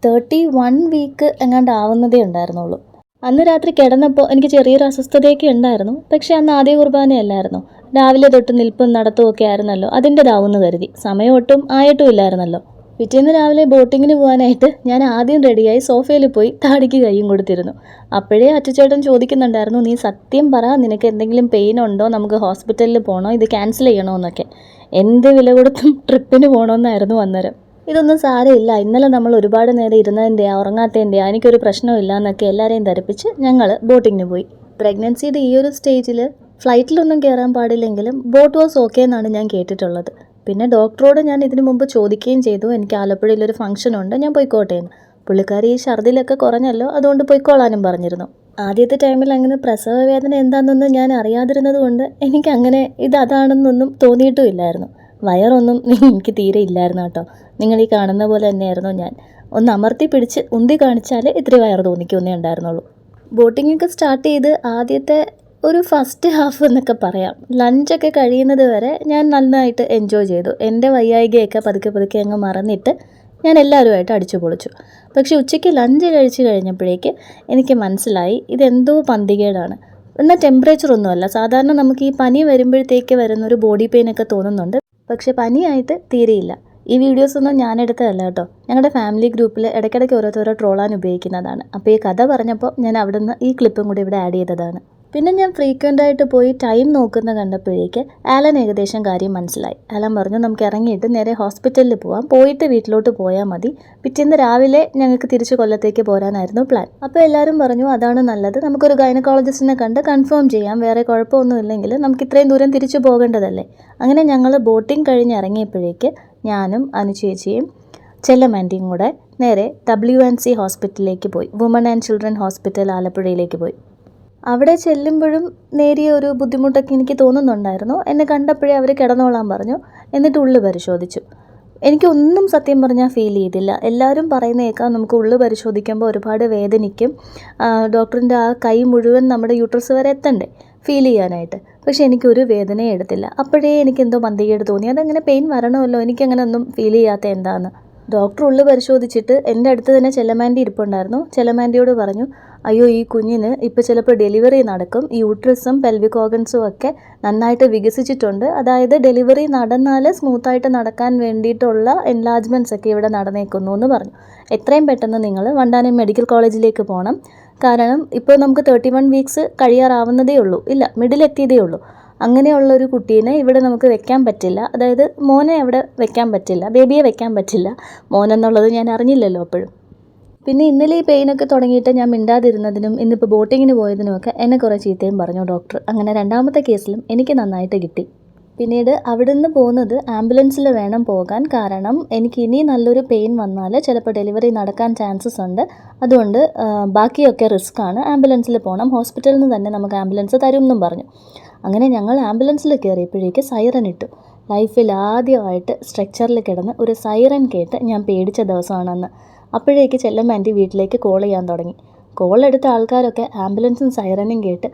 തേർട്ടി വൺ വീക്ക് എങ്ങാണ്ട് ആവുന്നതേ ഉണ്ടായിരുന്നുള്ളൂ. അന്ന് രാത്രി കിടന്നപ്പോൾ എനിക്ക് ചെറിയൊരു അസ്വസ്ഥതയൊക്കെ ഉണ്ടായിരുന്നു. പക്ഷേ അന്ന് ആദ്യ കുർബാനയല്ലായിരുന്നു രാവിലെ തൊട്ട് നിൽപ്പും നടത്തും ഒക്കെ ആയിരുന്നല്ലോ. അതിന്റെതാവുമെന്ന് കരുതി. സമയം ഒട്ടും ആയിട്ടും ഇല്ലായിരുന്നല്ലോ. പിറ്റേന്ന് രാവിലെ ബോട്ടിങ്ങിന് പോകാനായിട്ട് ഞാൻ ആദ്യം റെഡിയായി സോഫയിൽ പോയി താടിക്ക് കൈയും കൊടുത്തിരുന്നു. അപ്പോഴേ അച്ചുചേട്ടൻ ചോദിക്കുന്നുണ്ടായിരുന്നു നീ സത്യം പറ നിനക്ക് എന്തെങ്കിലും പെയിൻ ഉണ്ടോ? നമുക്ക് ഹോസ്പിറ്റലിൽ പോകണോ ഇത് ക്യാൻസൽ ചെയ്യണോ? എന്നൊക്കെ. എന്ത് വില കൊടുത്തും ട്രിപ്പിന് പോകണമെന്നായിരുന്നു അന്നേരം. ഇതൊന്നും സാരമില്ല. ഇന്നലെ നമ്മൾ ഒരുപാട് നേരം ഇരുന്നതിന്റെയാ ഉറങ്ങാത്തതിന്റെയാ എനിക്കൊരു പ്രശ്നമില്ല എന്നൊക്കെ എല്ലാവരെയും ധരിപ്പിച്ച് ഞങ്ങൾ ബോട്ടിങ്ങിന് പോയി. പ്രഗ്നൻസിയുടെ ഈ ഒരു സ്റ്റേജിൽ ഫ്ലൈറ്റിലൊന്നും കയറാൻ പാടില്ലെങ്കിലും ബോട്ട് വാസ് ഓക്കെ എന്നാണ് ഞാൻ കേട്ടിട്ടുള്ളത്. പിന്നെ ഡോക്ടറോട് ഞാൻ ഇതിനു മുമ്പ് ചോദിക്കുകയും ചെയ്തു. എനിക്ക് ആലപ്പുഴയിൽ ഒരു ഫംഗ്ഷൻ ഉണ്ട് ഞാൻ പോയിക്കോട്ടെ എന്ന്. പുള്ളിക്കാരി ഈ ഛർദിലൊക്കെ കുറഞ്ഞല്ലോ അതുകൊണ്ട് പോയിക്കോളാനും പറഞ്ഞിരുന്നു. ആദ്യത്തെ ടൈമിൽ അങ്ങനെ പ്രസവ വേദന എന്താണെന്നൊന്നും ഞാൻ അറിയാതിരുന്നത് കൊണ്ട് എനിക്ക് അങ്ങനെ ഇത് അതാണെന്നൊന്നും തോന്നിയിട്ടുമില്ലായിരുന്നു. വയറൊന്നും <laughs> എനിക്ക് തീരെ ഇല്ലായിരുന്നു കേട്ടോ. നിങ്ങൾ ഈ കാണുന്ന പോലെ തന്നെയായിരുന്നു ഞാൻ. ഒന്ന് അമർത്തി പിടിച്ച് ഉന്തി കാണിച്ചാൽ ഇത്രയും വയറ് തോന്നിക്കുന്നേ ഉണ്ടായിരുന്നുള്ളൂ. ബോട്ടിങ്ങൊക്കെ സ്റ്റാർട്ട് ചെയ്ത് ആദ്യത്തെ ഒരു ഫസ്റ്റ് ഹാഫ് എന്നൊക്കെ പറയാം. ലഞ്ചൊക്കെ കഴിയുന്നത് വരെ ഞാൻ നന്നായിട്ട് എൻജോയ് ചെയ്തു. എന്റെ വയ്യായികയൊക്കെ പതുക്കെ പതുക്കെ അങ്ങ് മറന്നിട്ട് ഞാൻ എല്ലാവരുമായിട്ട് അടിച്ചു പൊളിച്ചു. പക്ഷേ ഉച്ചയ്ക്ക് ലഞ്ച് കഴിച്ച് കഴിഞ്ഞപ്പോഴേക്ക് എനിക്ക് മനസ്സിലായി ഇതെന്തോ പന്തികേടാണ്. എന്നാൽ ടെമ്പറേച്ചർ ഒന്നുമല്ല. സാധാരണ നമുക്ക് ഈ പനി വരുമ്പോഴത്തേക്ക് വരുന്നൊരു ബോഡി പെയിനൊക്കെ തോന്നുന്നുണ്ട്. പക്ഷെ പനിയായിട്ട് തീരെയില്ല. ഈ വീഡിയോസ് ഒന്നും ഞാൻ എടുത്തതല്ല കേട്ടോ. ഞങ്ങളുടെ ഫാമിലി ഗ്രൂപ്പിൽ ഇടയ്ക്കിടയ്ക്ക് ഓരോരുത്തരോ ട്രോളാൻ ഉപയോഗിക്കുന്നതാണ്. അപ്പോൾ ഈ കഥ പറഞ്ഞപ്പോൾ ഞാൻ അവിടുന്ന് ഈ ക്ലിപ്പും കൂടി ഇവിടെ ആഡ് ചെയ്തതാണ്. പിന്നെ ഞാൻ ഫ്രീക്വന്റ് ആയിട്ട് പോയി ടൈം നോക്കുന്ന കണ്ടപ്പോഴേക്ക് ആലൻ ഏകദേശം കാര്യം മനസ്സിലായി. ആലൻ പറഞ്ഞു നമുക്ക് ഇറങ്ങിയിട്ട് നേരെ ഹോസ്പിറ്റലിൽ പോവാം. പോയിട്ട് വീട്ടിലോട്ട് പോയാൽ മതി. പിറ്റേന്ന് രാവിലെ ഞങ്ങൾക്ക് തിരിച്ച് കൊല്ലത്തേക്ക് പോരാനായിരുന്നു പ്ലാൻ അപ്പോൾ എല്ലാവരും പറഞ്ഞു അതാണ് നല്ലത്. നമുക്കൊരു ഗൈനക്കോളജിസ്റ്റിനെ കണ്ട് കൺഫേം ചെയ്യാം. വേറെ കുഴപ്പമൊന്നും ഇല്ലെങ്കിൽ നമുക്ക് ഇത്രയും ദൂരം തിരിച്ചു പോകേണ്ടതല്ലേ? അങ്ങനെ ഞങ്ങൾ ബോട്ടിംഗ് കഴിഞ്ഞ് ഇറങ്ങിയപ്പോഴേക്ക് ഞാനും അനുചേച്ചിയും ചെല്ലമാന്റിയും കൂടെ നേരെ ഡബ്ല്യു എൻ സി ഹോസ്പിറ്റലിലേക്ക് പോയി. വുമൺ ആൻഡ് ചിൽഡ്രൻ ഹോസ്പിറ്റൽ ആലപ്പുഴയിലേക്ക് പോയി. അവിടെ ചെല്ലുമ്പോഴും നേരിയ ഒരു ബുദ്ധിമുട്ടൊക്കെ എനിക്ക് തോന്നുന്നുണ്ടായിരുന്നു. എന്നെ കണ്ടപ്പോഴേ അവർ കിടന്നോളാൻ പറഞ്ഞു. എന്നിട്ട് ഉള്ളു പരിശോധിച്ചു. എനിക്കൊന്നും സത്യം പറഞ്ഞാൽ ഫീൽ ചെയ്തില്ല. എല്ലാവരും പറയുന്ന കേൾക്കാം നമുക്ക് ഉള്ളു പരിശോധിക്കുമ്പോൾ ഒരുപാട് വേദനിക്കും. ഡോക്ടറിന്റെ ആ കൈ മുഴുവൻ നമ്മുടെ യൂട്രസ് വരെ എത്തണ്ടേ? ഫീൽ ചെയ്യാനായിട്ട്. പക്ഷെ എനിക്കൊരു വേദനയും എടുത്തില്ല. അപ്പോഴേ എനിക്കെന്തോ മന്ദികേട് തോന്നി. അതങ്ങനെ പെയിൻ വരണമല്ലോ. എനിക്കങ്ങനെ ഒന്നും ഫീൽ ചെയ്യാത്ത എന്താണെന്ന് ഡോക്ടർ ഉള്ളു പരിശോധിച്ചിട്ട് എന്റെ അടുത്ത് തന്നെ ചെല്ലമാന്റെ ഇരിപ്പുണ്ടായിരുന്നു. ചെല്ലമാന്റെയോട് പറഞ്ഞു അയ്യോ ഈ കുഞ്ഞിന് ഇപ്പോൾ ചിലപ്പോൾ ഡെലിവറി നടക്കും. ഈ യൂട്രസും പെൽവിക് ഓർഗൻസും ഒക്കെ നന്നായിട്ട് വികസിച്ചിട്ടുണ്ട്. അതായത് ഡെലിവറി നടന്നാൽ സ്മൂത്തായിട്ട് നടക്കാൻ വേണ്ടിയിട്ടുള്ള എൻലാജ്മെന്റ്സ് ഒക്കെ ഇവിടെ നടന്നേക്കുന്നു എന്ന് പറഞ്ഞു. എത്രയും പെട്ടെന്ന് നിങ്ങൾ വണ്ടാനം മെഡിക്കൽ കോളേജിലേക്ക് പോകണം കാരണം ഇപ്പോൾ നമുക്ക് തേർട്ടി വൺ വീക്സ് കഴിയാറാവുന്നതേ ഉള്ളൂ. ഇല്ല മിഡിൽ എത്തിയതേ ഉള്ളൂ. അങ്ങനെയുള്ള ഒരു കുട്ടീനെ ഇവിടെ നമുക്ക് വെക്കാൻ പറ്റില്ല. അതായത് മോനെ അവിടെ വെക്കാൻ പറ്റില്ല. ബേബിയെ വെക്കാൻ പറ്റില്ല. മോനെന്നുള്ളത് ഞാൻ അറിഞ്ഞില്ലല്ലോ അപ്പോഴും പിന്നെ ഇന്നലെ ഈ പെയിനൊക്കെ തുടങ്ങിയിട്ട് ഞാൻ മിണ്ടാതിരുന്നതിനും ഇന്നിപ്പോൾ ബോട്ടിങ്ങിന് പോയതിനുമൊക്കെ എന്നെ കുറേ ചീത്തയും പറഞ്ഞു ഡോക്ടർ അങ്ങനെ രണ്ടാമത്തെ കേസിലും എനിക്ക് നന്നായിട്ട് കിട്ടി. പിന്നീട് അവിടുന്ന് പോകുന്നത് ആംബുലൻസിൽ വേണം പോകാൻ കാരണം എനിക്ക് ഇനി നല്ലൊരു പെയിൻ വന്നാൽ ചിലപ്പോൾ ഡെലിവറി നടക്കാൻ ചാൻസസ് ഉണ്ട്. അതുകൊണ്ട് ബാക്കിയൊക്കെ റിസ്ക് ആണ്. ആംബുലൻസിൽ പോകണം ഹോസ്പിറ്റലിൽ നിന്ന് തന്നെ നമുക്ക് ആംബുലൻസ് തരും എന്നും പറഞ്ഞു. അങ്ങനെ ഞങ്ങൾ ആംബുലൻസിൽ കയറിയപ്പോഴേക്ക് സൈറൻ ഇട്ടു. ലൈഫിൽ ആദ്യമായിട്ട് സ്ട്രക്ചറിൽ കിടന്ന് ഒരു സൈറൻ കേട്ട് ഞാൻ പേടിച്ച ദിവസമാണ് അന്ന് അപ്പോഴേക്ക് ചെല്ലമ്മ എന്റെ വീട്ടിലേക്ക് കോൾ ചെയ്യാൻ തുടങ്ങി. കോൾ എടുത്ത ആൾക്കാരൊക്കെ ആംബുലൻസും സൈറനും കേട്ട്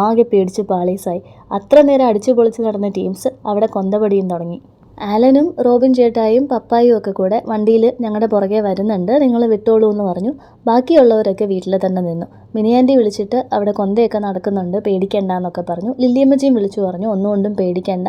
ആകെ പേടിച്ച് പാളീസായി. അത്ര നേരം അടിച്ചു പൊളിച്ച് നടന്ന ടീംസ് അവിടെ കൊന്തപടിയും തുടങ്ങി. ആലനും റോബിൻ ചേട്ടായും പപ്പായും ഒക്കെ കൂടെ വണ്ടിയിൽ ഞങ്ങളുടെ പുറകെ വരുന്നുണ്ട്. നിങ്ങൾ വിട്ടോളൂ എന്ന് പറഞ്ഞു. ബാക്കിയുള്ളവരൊക്കെ വീട്ടിൽ തന്നെ നിന്നു. മിനിയാന്റി വിളിച്ചിട്ട് അവിടെ കൊന്തയൊക്കെ നടക്കുന്നുണ്ട് പേടിക്കണ്ട എന്നൊക്കെ പറഞ്ഞു. ലില്ലിയമ്മച്ചിയും വിളിച്ചു പറഞ്ഞു ഒന്നുകൊണ്ടും പേടിക്കേണ്ട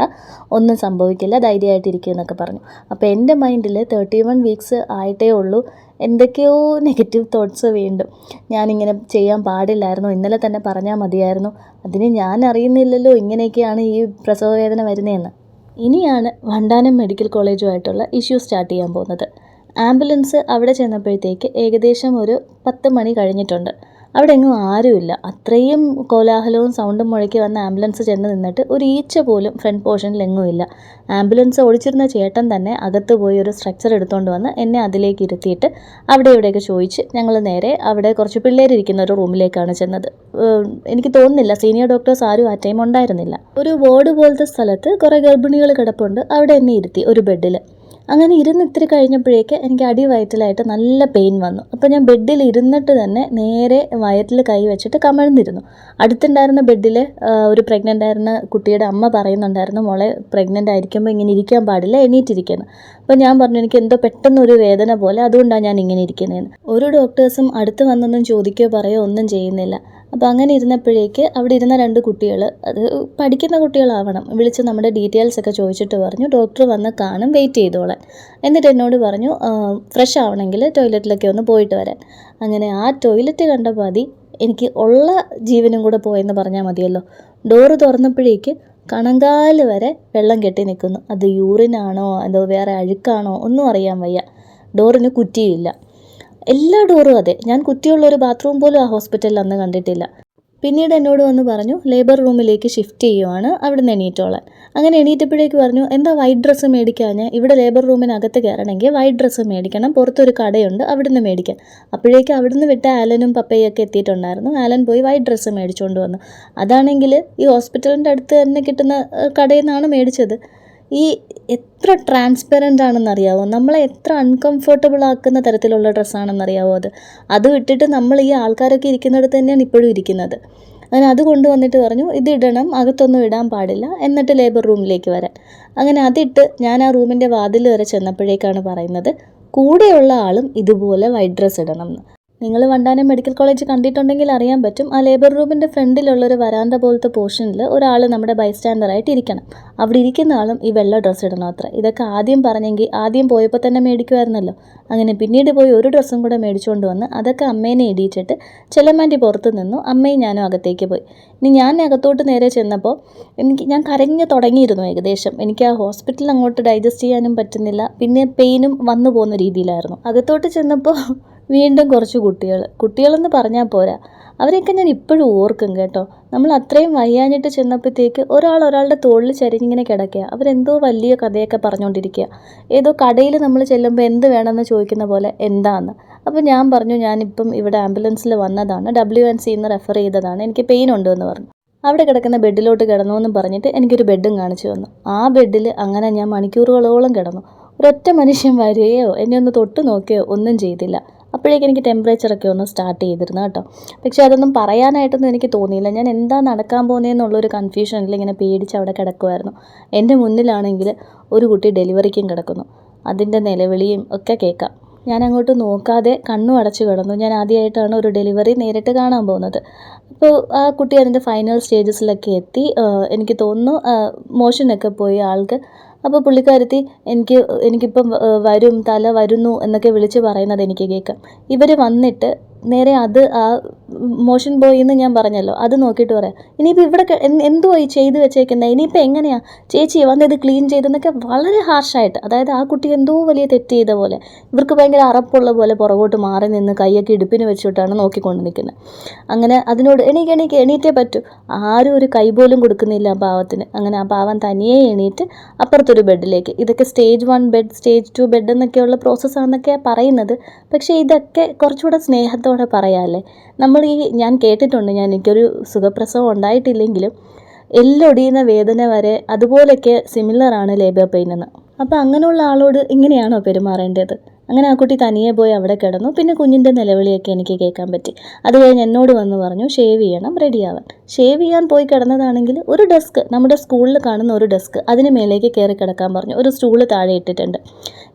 ഒന്നും സംഭവിക്കില്ല ധൈര്യമായിട്ടിരിക്കും എന്നൊക്കെ പറഞ്ഞു. അപ്പോൾ എന്റെ മൈൻഡിൽ തേർട്ടി വൺ വീക്സ് ആയിട്ടേ ഉള്ളൂ. എന്തൊക്കെയോ നെഗറ്റീവ് തോട്ട്സ് വീണ്ടും. ഞാനിങ്ങനെ ചെയ്യാൻ പാടില്ലായിരുന്നു. ഇന്നലെ തന്നെ പറഞ്ഞാൽ മതിയായിരുന്നു. അതിന് ഞാൻ അറിയുന്നില്ലല്ലോ ഇങ്ങനെയൊക്കെയാണ് ഈ പ്രസവവേദന വരുന്നതെന്ന് ഇനിയാണ് വണ്ടാനം മെഡിക്കൽ കോളേജുമായിട്ടുള്ള ഇഷ്യൂ സ്റ്റാർട്ട് ചെയ്യാൻ പോകുന്നത്. ആംബുലൻസ് അവിടെ ചെന്നപ്പോഴത്തേക്ക് ഏകദേശം ഒരു പത്ത് മണി കഴിഞ്ഞിട്ടുണ്ട്. അവിടെ എങ്ങും ആരുമില്ല. അത്രയും കോലാഹലവും സൗണ്ടും മുഴക്കി വന്ന ആംബുലൻസ് ചെന്ന് നിന്നിട്ട് ഒരു ഈച്ച പോലും ഫ്രണ്ട് പോർഷനിൽ എങ്ങും ഇല്ല. ആംബുലൻസ് ഓടിച്ചിരുന്ന ചേട്ടൻ തന്നെ അകത്ത് പോയി ഒരു സ്ട്രക്ചർ എടുത്തുകൊണ്ട് വന്ന് എന്നെ അതിലേക്ക് ഇരുത്തിയിട്ട് അവിടെ ഇവിടെയൊക്കെ ചോദിച്ച് ഞങ്ങൾ നേരെ അവിടെ കുറച്ച് പിള്ളേരിരിക്കുന്ന ഒരു റൂമിലേക്കാണ് ചെന്നത്. എനിക്ക് തോന്നുന്നില്ല സീനിയർ ഡോക്ടേഴ്സ് ആരും ആ ടൈം ഉണ്ടായിരുന്നില്ല. ഒരു വാർഡ് പോലത്തെ സ്ഥലത്ത് കുറേ ഗർഭിണികൾ കിടപ്പുണ്ട്. അവിടെ എന്നെ ഇരുത്തി ഒരു ബെഡിൽ അങ്ങനെ ഇരുന്ന് ഇത്തിരി കഴിഞ്ഞപ്പോഴേക്ക് എനിക്ക് അടി വയറ്റിലായിട്ട് നല്ല പെയിൻ വന്നു. അപ്പോൾ ഞാൻ ബെഡിൽ ഇരുന്നിട്ട് തന്നെ നേരെ വയറ്റിൽ കൈ വെച്ചിട്ട് കമഴ്ന്നിരുന്നു. അടുത്തുണ്ടായിരുന്ന ബെഡിൽ ഒരു പ്രഗ്നന്റ് ആയിരുന്ന കുട്ടിയുടെ അമ്മ പറയുന്നുണ്ടായിരുന്നു മോളെ പ്രഗ്നന്റ് ആയിരിക്കുമ്പോൾ ഇങ്ങനെ ഇരിക്കാൻ പാടില്ല എണീറ്റിരിക്കുന്നു അപ്പോൾ ഞാൻ പറഞ്ഞു എനിക്ക് എന്തോ പെട്ടെന്ന് ഒരു വേദന പോലെ അതുകൊണ്ടാണ് ഞാൻ ഇങ്ങനെ ഇരിക്കുന്നതെന്ന് ഒരു ഡോക്ടേഴ്സും അടുത്ത് വന്നൊന്നും ചോദിക്കുകയോ പറയുകയോ ഒന്നും ചെയ്യുന്നില്ല. അപ്പോൾ അങ്ങനെ ഇരുന്നപ്പോഴേക്ക് അവിടെ ഇരുന്ന രണ്ട് കുട്ടികൾ അത് പഠിക്കുന്ന കുട്ടികളാവണം. വിളിച്ച് നമ്മുടെ ഡീറ്റെയിൽസ് ഒക്കെ ചോദിച്ചിട്ട് പറഞ്ഞു ഡോക്ടർ വന്ന് കാണും വെയിറ്റ് ചെയ്തോളെ എന്നിട്ട് എന്നോട് പറഞ്ഞു ഫ്രഷ് ആവണമെങ്കിൽ ടോയ്ലറ്റിലൊക്കെ ഒന്ന് പോയിട്ട് വരാൻ. അങ്ങനെ ആ ടോയ്ലറ്റ് കണ്ട പാതി എനിക്ക് ഉള്ള ജീവനും കൂടെ പോയെന്ന് പറഞ്ഞാൽ മതിയല്ലോ. ഡോറ് തുറന്നപ്പോഴേക്ക് കണങ്കാൽ വരെ വെള്ളം കെട്ടി നിൽക്കുന്നു. അത് യൂറിനാണോ അതോ വേറെ അഴുക്കാണോ ഒന്നും അറിയാൻ വയ്യ. ഡോറിന് കുറ്റിയില്ല. എല്ലാ ഡോറും അതെ. ഞാൻ കുറ്റിയുള്ള ഒരു ബാത്റൂം പോലും ആ ഹോസ്പിറ്റലിൽ അന്ന് കണ്ടിട്ടില്ല. പിന്നീട് എന്നോട് വന്ന് പറഞ്ഞു ലേബർ റൂമിലേക്ക് ഷിഫ്റ്റ് ചെയ്യുവാണ്. അവിടെ നിന്ന് എണീറ്റോളാൻ. അങ്ങനെ എണീറ്റപ്പോഴേക്ക് പറഞ്ഞു എന്താ വൈറ്റ് ഡ്രസ്സ് മേടിക്കാഞ്ഞ്? ഇവിടെ ലേബർ റൂമിനകത്ത് കയറണമെങ്കിൽ വൈറ്റ് ഡ്രസ്സ് മേടിക്കണം. പുറത്തൊരു കടയുണ്ട് അവിടുന്ന് മേടിക്കാം. അപ്പോഴേക്ക് അവിടുന്ന് വിട്ട ആലനും പപ്പയൊക്കെ എത്തിയിട്ടുണ്ടായിരുന്നു. ആലൻ പോയി വൈറ്റ് ഡ്രസ്സ് മേടിച്ചുകൊണ്ട് വന്നു. അതാണെങ്കിൽ ഈ ഹോസ്പിറ്റലിന്റെ അടുത്ത് തന്നെ കിട്ടുന്ന കടയിൽ നിന്നാണ് മേടിച്ചത്. ഈ എത്ര ട്രാൻസ്പെറന്റ് ആണെന്നറിയാവോ? നമ്മളെ എത്ര അൺകംഫർട്ടബിൾ ആക്കുന്ന തരത്തിലുള്ള ഡ്രസ്സാണെന്നറിയാവോ അത്? അത് വിട്ടിട്ട് നമ്മൾ ഈ ആൾക്കാരൊക്കെ ഇരിക്കുന്നിടത്ത് തന്നെയാണ് ഇപ്പോഴും ഇരിക്കുന്നത്. അങ്ങനെ അത് കൊണ്ടുവന്നിട്ട് പറഞ്ഞു ഇത് ഇടണം അകത്തൊന്നും ഇടാൻ പാടില്ല എന്നിട്ട് ലേബർ റൂമിലേക്ക് വരാൻ. അങ്ങനെ അതിട്ട് ഞാൻ ആ റൂമിന്റെ വാതിൽ വരെ ചെന്നപ്പോഴേക്കാണ് പറയുന്നത് കൂടെയുള്ള ആളും ഇതുപോലെ വൈറ്റ് ഡ്രസ്സ് ഇടണം. എന്ന് നിങ്ങൾ വണ്ടാനം മെഡിക്കൽ കോളേജ് കണ്ടിട്ടുണ്ടെങ്കിൽ അറിയാൻ പറ്റും. ആ ലേബർ റൂമിന്റെ ഫ്രണ്ടിലുള്ള ഒരു വരാന്ത പോലത്തെ പോർഷനിൽ ഒരാൾ നമ്മുടെ ബൈസ്റ്റാൻഡറായിട്ട് ഇരിക്കണം. അവിടെ ഇരിക്കുന്ന ആളും ഈ വെള്ള ഡ്രസ്സ് ഇടണം അത്ര. ഇതൊക്കെ ആദ്യം പറഞ്ഞെങ്കിൽ ആദ്യം പോയപ്പോൾ തന്നെ മേടിക്കുമായിരുന്നല്ലോ. അങ്ങനെ പിന്നീട് പോയി ഒരു ഡ്രസ്സും കൂടെ മേടിച്ചുകൊണ്ട് വന്ന് അതൊക്കെ അമ്മേനെ ഇടിയിച്ചിട്ട് ചെല്ലമാന്റെ പുറത്ത് നിന്നു. അമ്മയും ഞാനും അകത്തേക്ക് പോയി. ഇനി ഞാൻ അകത്തോട്ട് നേരെ ചെന്നപ്പോൾ എനിക്ക് ഞാൻ കരഞ്ഞു തുടങ്ങിയിരുന്നു ഏകദേശം. എനിക്ക് ആ ഹോസ്പിറ്റലിൽ അങ്ങോട്ട് ഡൈജസ്റ്റ് ചെയ്യാനും പറ്റുന്നില്ല. പിന്നെ പെയിനും വന്നു പോകുന്ന രീതിയിലായിരുന്നു. അകത്തോട്ട് ചെന്നപ്പോൾ വീണ്ടും കുറച്ച് കുട്ടികൾ. കുട്ടികളെന്ന് പറഞ്ഞാൽ പോരാ. അവരെയൊക്കെ ഞാൻ ഇപ്പോഴും ഓർക്കും കേട്ടോ. നമ്മൾ അത്രയും വയ്യാഞ്ഞിട്ട് ചെന്നപ്പോഴത്തേക്ക് ഒരാൾ ഒരാളുടെ തോളിൽ ചരിഞ്ഞിങ്ങനെ കിടക്കുക. അവരെന്തോ വലിയ കഥയൊക്കെ പറഞ്ഞുകൊണ്ടിരിക്കുക. ഏതോ കടയിൽ നമ്മൾ ചെല്ലുമ്പോൾ എന്ത് വേണമെന്ന് ചോദിക്കുന്ന പോലെ എന്താന്ന്. അപ്പോൾ ഞാൻ പറഞ്ഞു ഞാനിപ്പം ഇവിടെ ആംബുലൻസിൽ വന്നതാണ്. ഡബ്ല്യു എൻ സിന്ന് റെഫർ ചെയ്തതാണ്. എനിക്ക് പെയിൻ ഉണ്ട് എന്ന് പറഞ്ഞു. അവിടെ കിടക്കുന്ന ബെഡിലോട്ട് കിടന്നു എന്ന് പറഞ്ഞിട്ട് എനിക്കൊരു ബെഡും കാണിച്ചു തന്നു. ആ ബെഡിൽ അങ്ങനെ ഞാൻ മണിക്കൂറുകളോളം കിടന്നു. ഒരൊറ്റ മനുഷ്യൻ വരികയോ എന്നെ ഒന്ന് തൊട്ട് നോക്കുകയോ ഒന്നും ചെയ്തില്ല. അപ്പോഴേക്കും എനിക്ക് ടെമ്പറേച്ചറൊക്കെ ഒന്ന് സ്റ്റാർട്ട് ചെയ്തിരുന്നു കേട്ടോ. പക്ഷേ അതൊന്നും പറയാനായിട്ടൊന്നും എനിക്ക് തോന്നിയില്ല. ഞാൻ എന്താ നടക്കാൻ പോകുന്നതെന്നുള്ളൊരു കൺഫ്യൂഷനിൽ ഇങ്ങനെ പേടിച്ച് അവിടെ കിടക്കുമായിരുന്നു എന്റെ മുന്നിലാണെങ്കിൽ ഒരു കുട്ടി ഡെലിവറിക്കും കിടക്കുന്നു. അതിന്റെ നിലവിളിയും ഒക്കെ കേൾക്കാം. ഞാൻ അങ്ങോട്ട് നോക്കാതെ കണ്ണും അടച്ചു കിടന്നു. ഞാൻ ആദ്യമായിട്ടാണ് ഒരു ഡെലിവറി നേരിട്ട് കാണാൻ പോകുന്നത്. അപ്പോൾ ആ കുട്ടി അതിന്റെ ഫൈനൽ സ്റ്റേജസിലൊക്കെ എത്തി. എനിക്ക് തോന്നുന്നു മോഷനൊക്കെ പോയി ആൾക്ക് അപ്പോൾ പുള്ളിക്കാരത്തി എനിക്ക് എനിക്കിപ്പം വരും തല വരുന്നു എന്നൊക്കെ വിളിച്ച് പറയുന്നത് എനിക്ക് കേൾക്കാം ഇവർ വന്നിട്ട് നേരെ അത് ആ മോഷൻ ബോയ് എന്ന് ഞാൻ പറഞ്ഞല്ലോ അത് നോക്കിയിട്ട് പറയാം. ഇനിയിപ്പോൾ ഇവിടെ എന്തോ ഈ ചെയ്ത് വെച്ചേക്കുന്നത് ഇനിയിപ്പോൾ എങ്ങനെയാണ് ചേച്ചി വന്ന് ഇത് ക്ലീൻ ചെയ്തെന്നൊക്കെ വളരെ ഹാർഷായിട്ട് അതായത് ആ കുട്ടി എന്തോ വലിയ തെറ്റ് ചെയ്ത പോലെ ഇവർക്ക് ഭയങ്കര അറപ്പുള്ള പോലെ പുറകോട്ട് മാറി നിന്ന് കൈയൊക്കെ ഇടുപ്പിന് വെച്ചിട്ടാണ് നോക്കിക്കൊണ്ട് നിൽക്കുന്നത് അങ്ങനെ അതിനോട് എണീക്ക് എണീക്ക് എണീറ്റേ പറ്റൂ. ആരും ഒരു കൈ പോലും കൊടുക്കുന്നില്ല ആ പാവത്തിന്. അങ്ങനെ ആ പാവം തനിയെ എണീറ്റ് അപ്പുറത്തൊരു ബെഡിലേക്ക്. ഇതൊക്കെ stage one bed stage two bed എന്നൊക്കെയുള്ള പ്രോസസ്സാണെന്നൊക്കെയാണ് പറയുന്നത്. പക്ഷേ ഇതൊക്കെ കുറച്ചുകൂടെ സ്നേഹത്തോടെ പറയാമല്ലേ നമ്മൾ ഈ ഞാൻ കേട്ടിട്ടുണ്ട് ഞാൻ എനിക്കൊരു സുഖപ്രസവം ഉണ്ടായിട്ടില്ലെങ്കിലും എല്ലൊടിയുന്ന വേദന വരെ അതുപോലെയൊക്കെ സിമിലറാണ് ലേബർ പെയിൻ എന്ന്. അപ്പോൾ അങ്ങനെയുള്ള ആളോട് ഇങ്ങനെയാണോ പെരുമാറേണ്ടത്? അങ്ങനെ ആ കുട്ടി തനിയെ പോയി അവിടെ കിടന്നു. പിന്നെ കുഞ്ഞിന്റെ നിലവിളിയൊക്കെ എനിക്ക് കേൾക്കാൻ പറ്റി. അത് കഴിഞ്ഞ് എന്നോട് വന്ന് പറഞ്ഞു ഷേവ് ചെയ്യണം റെഡിയാവാൻ ഷേവ് ചെയ്യാൻ പോയി കിടന്നതാണെങ്കിൽ ഒരു ഡെസ്ക് നമ്മുടെ സ്കൂളിൽ കാണുന്ന ഒരു ഡെസ്ക് അതിന് മേലേക്ക് കയറി കിടക്കാൻ പറഞ്ഞു. ഒരു സ്റ്റൂൾ താഴെ ഇട്ടിട്ടുണ്ട്.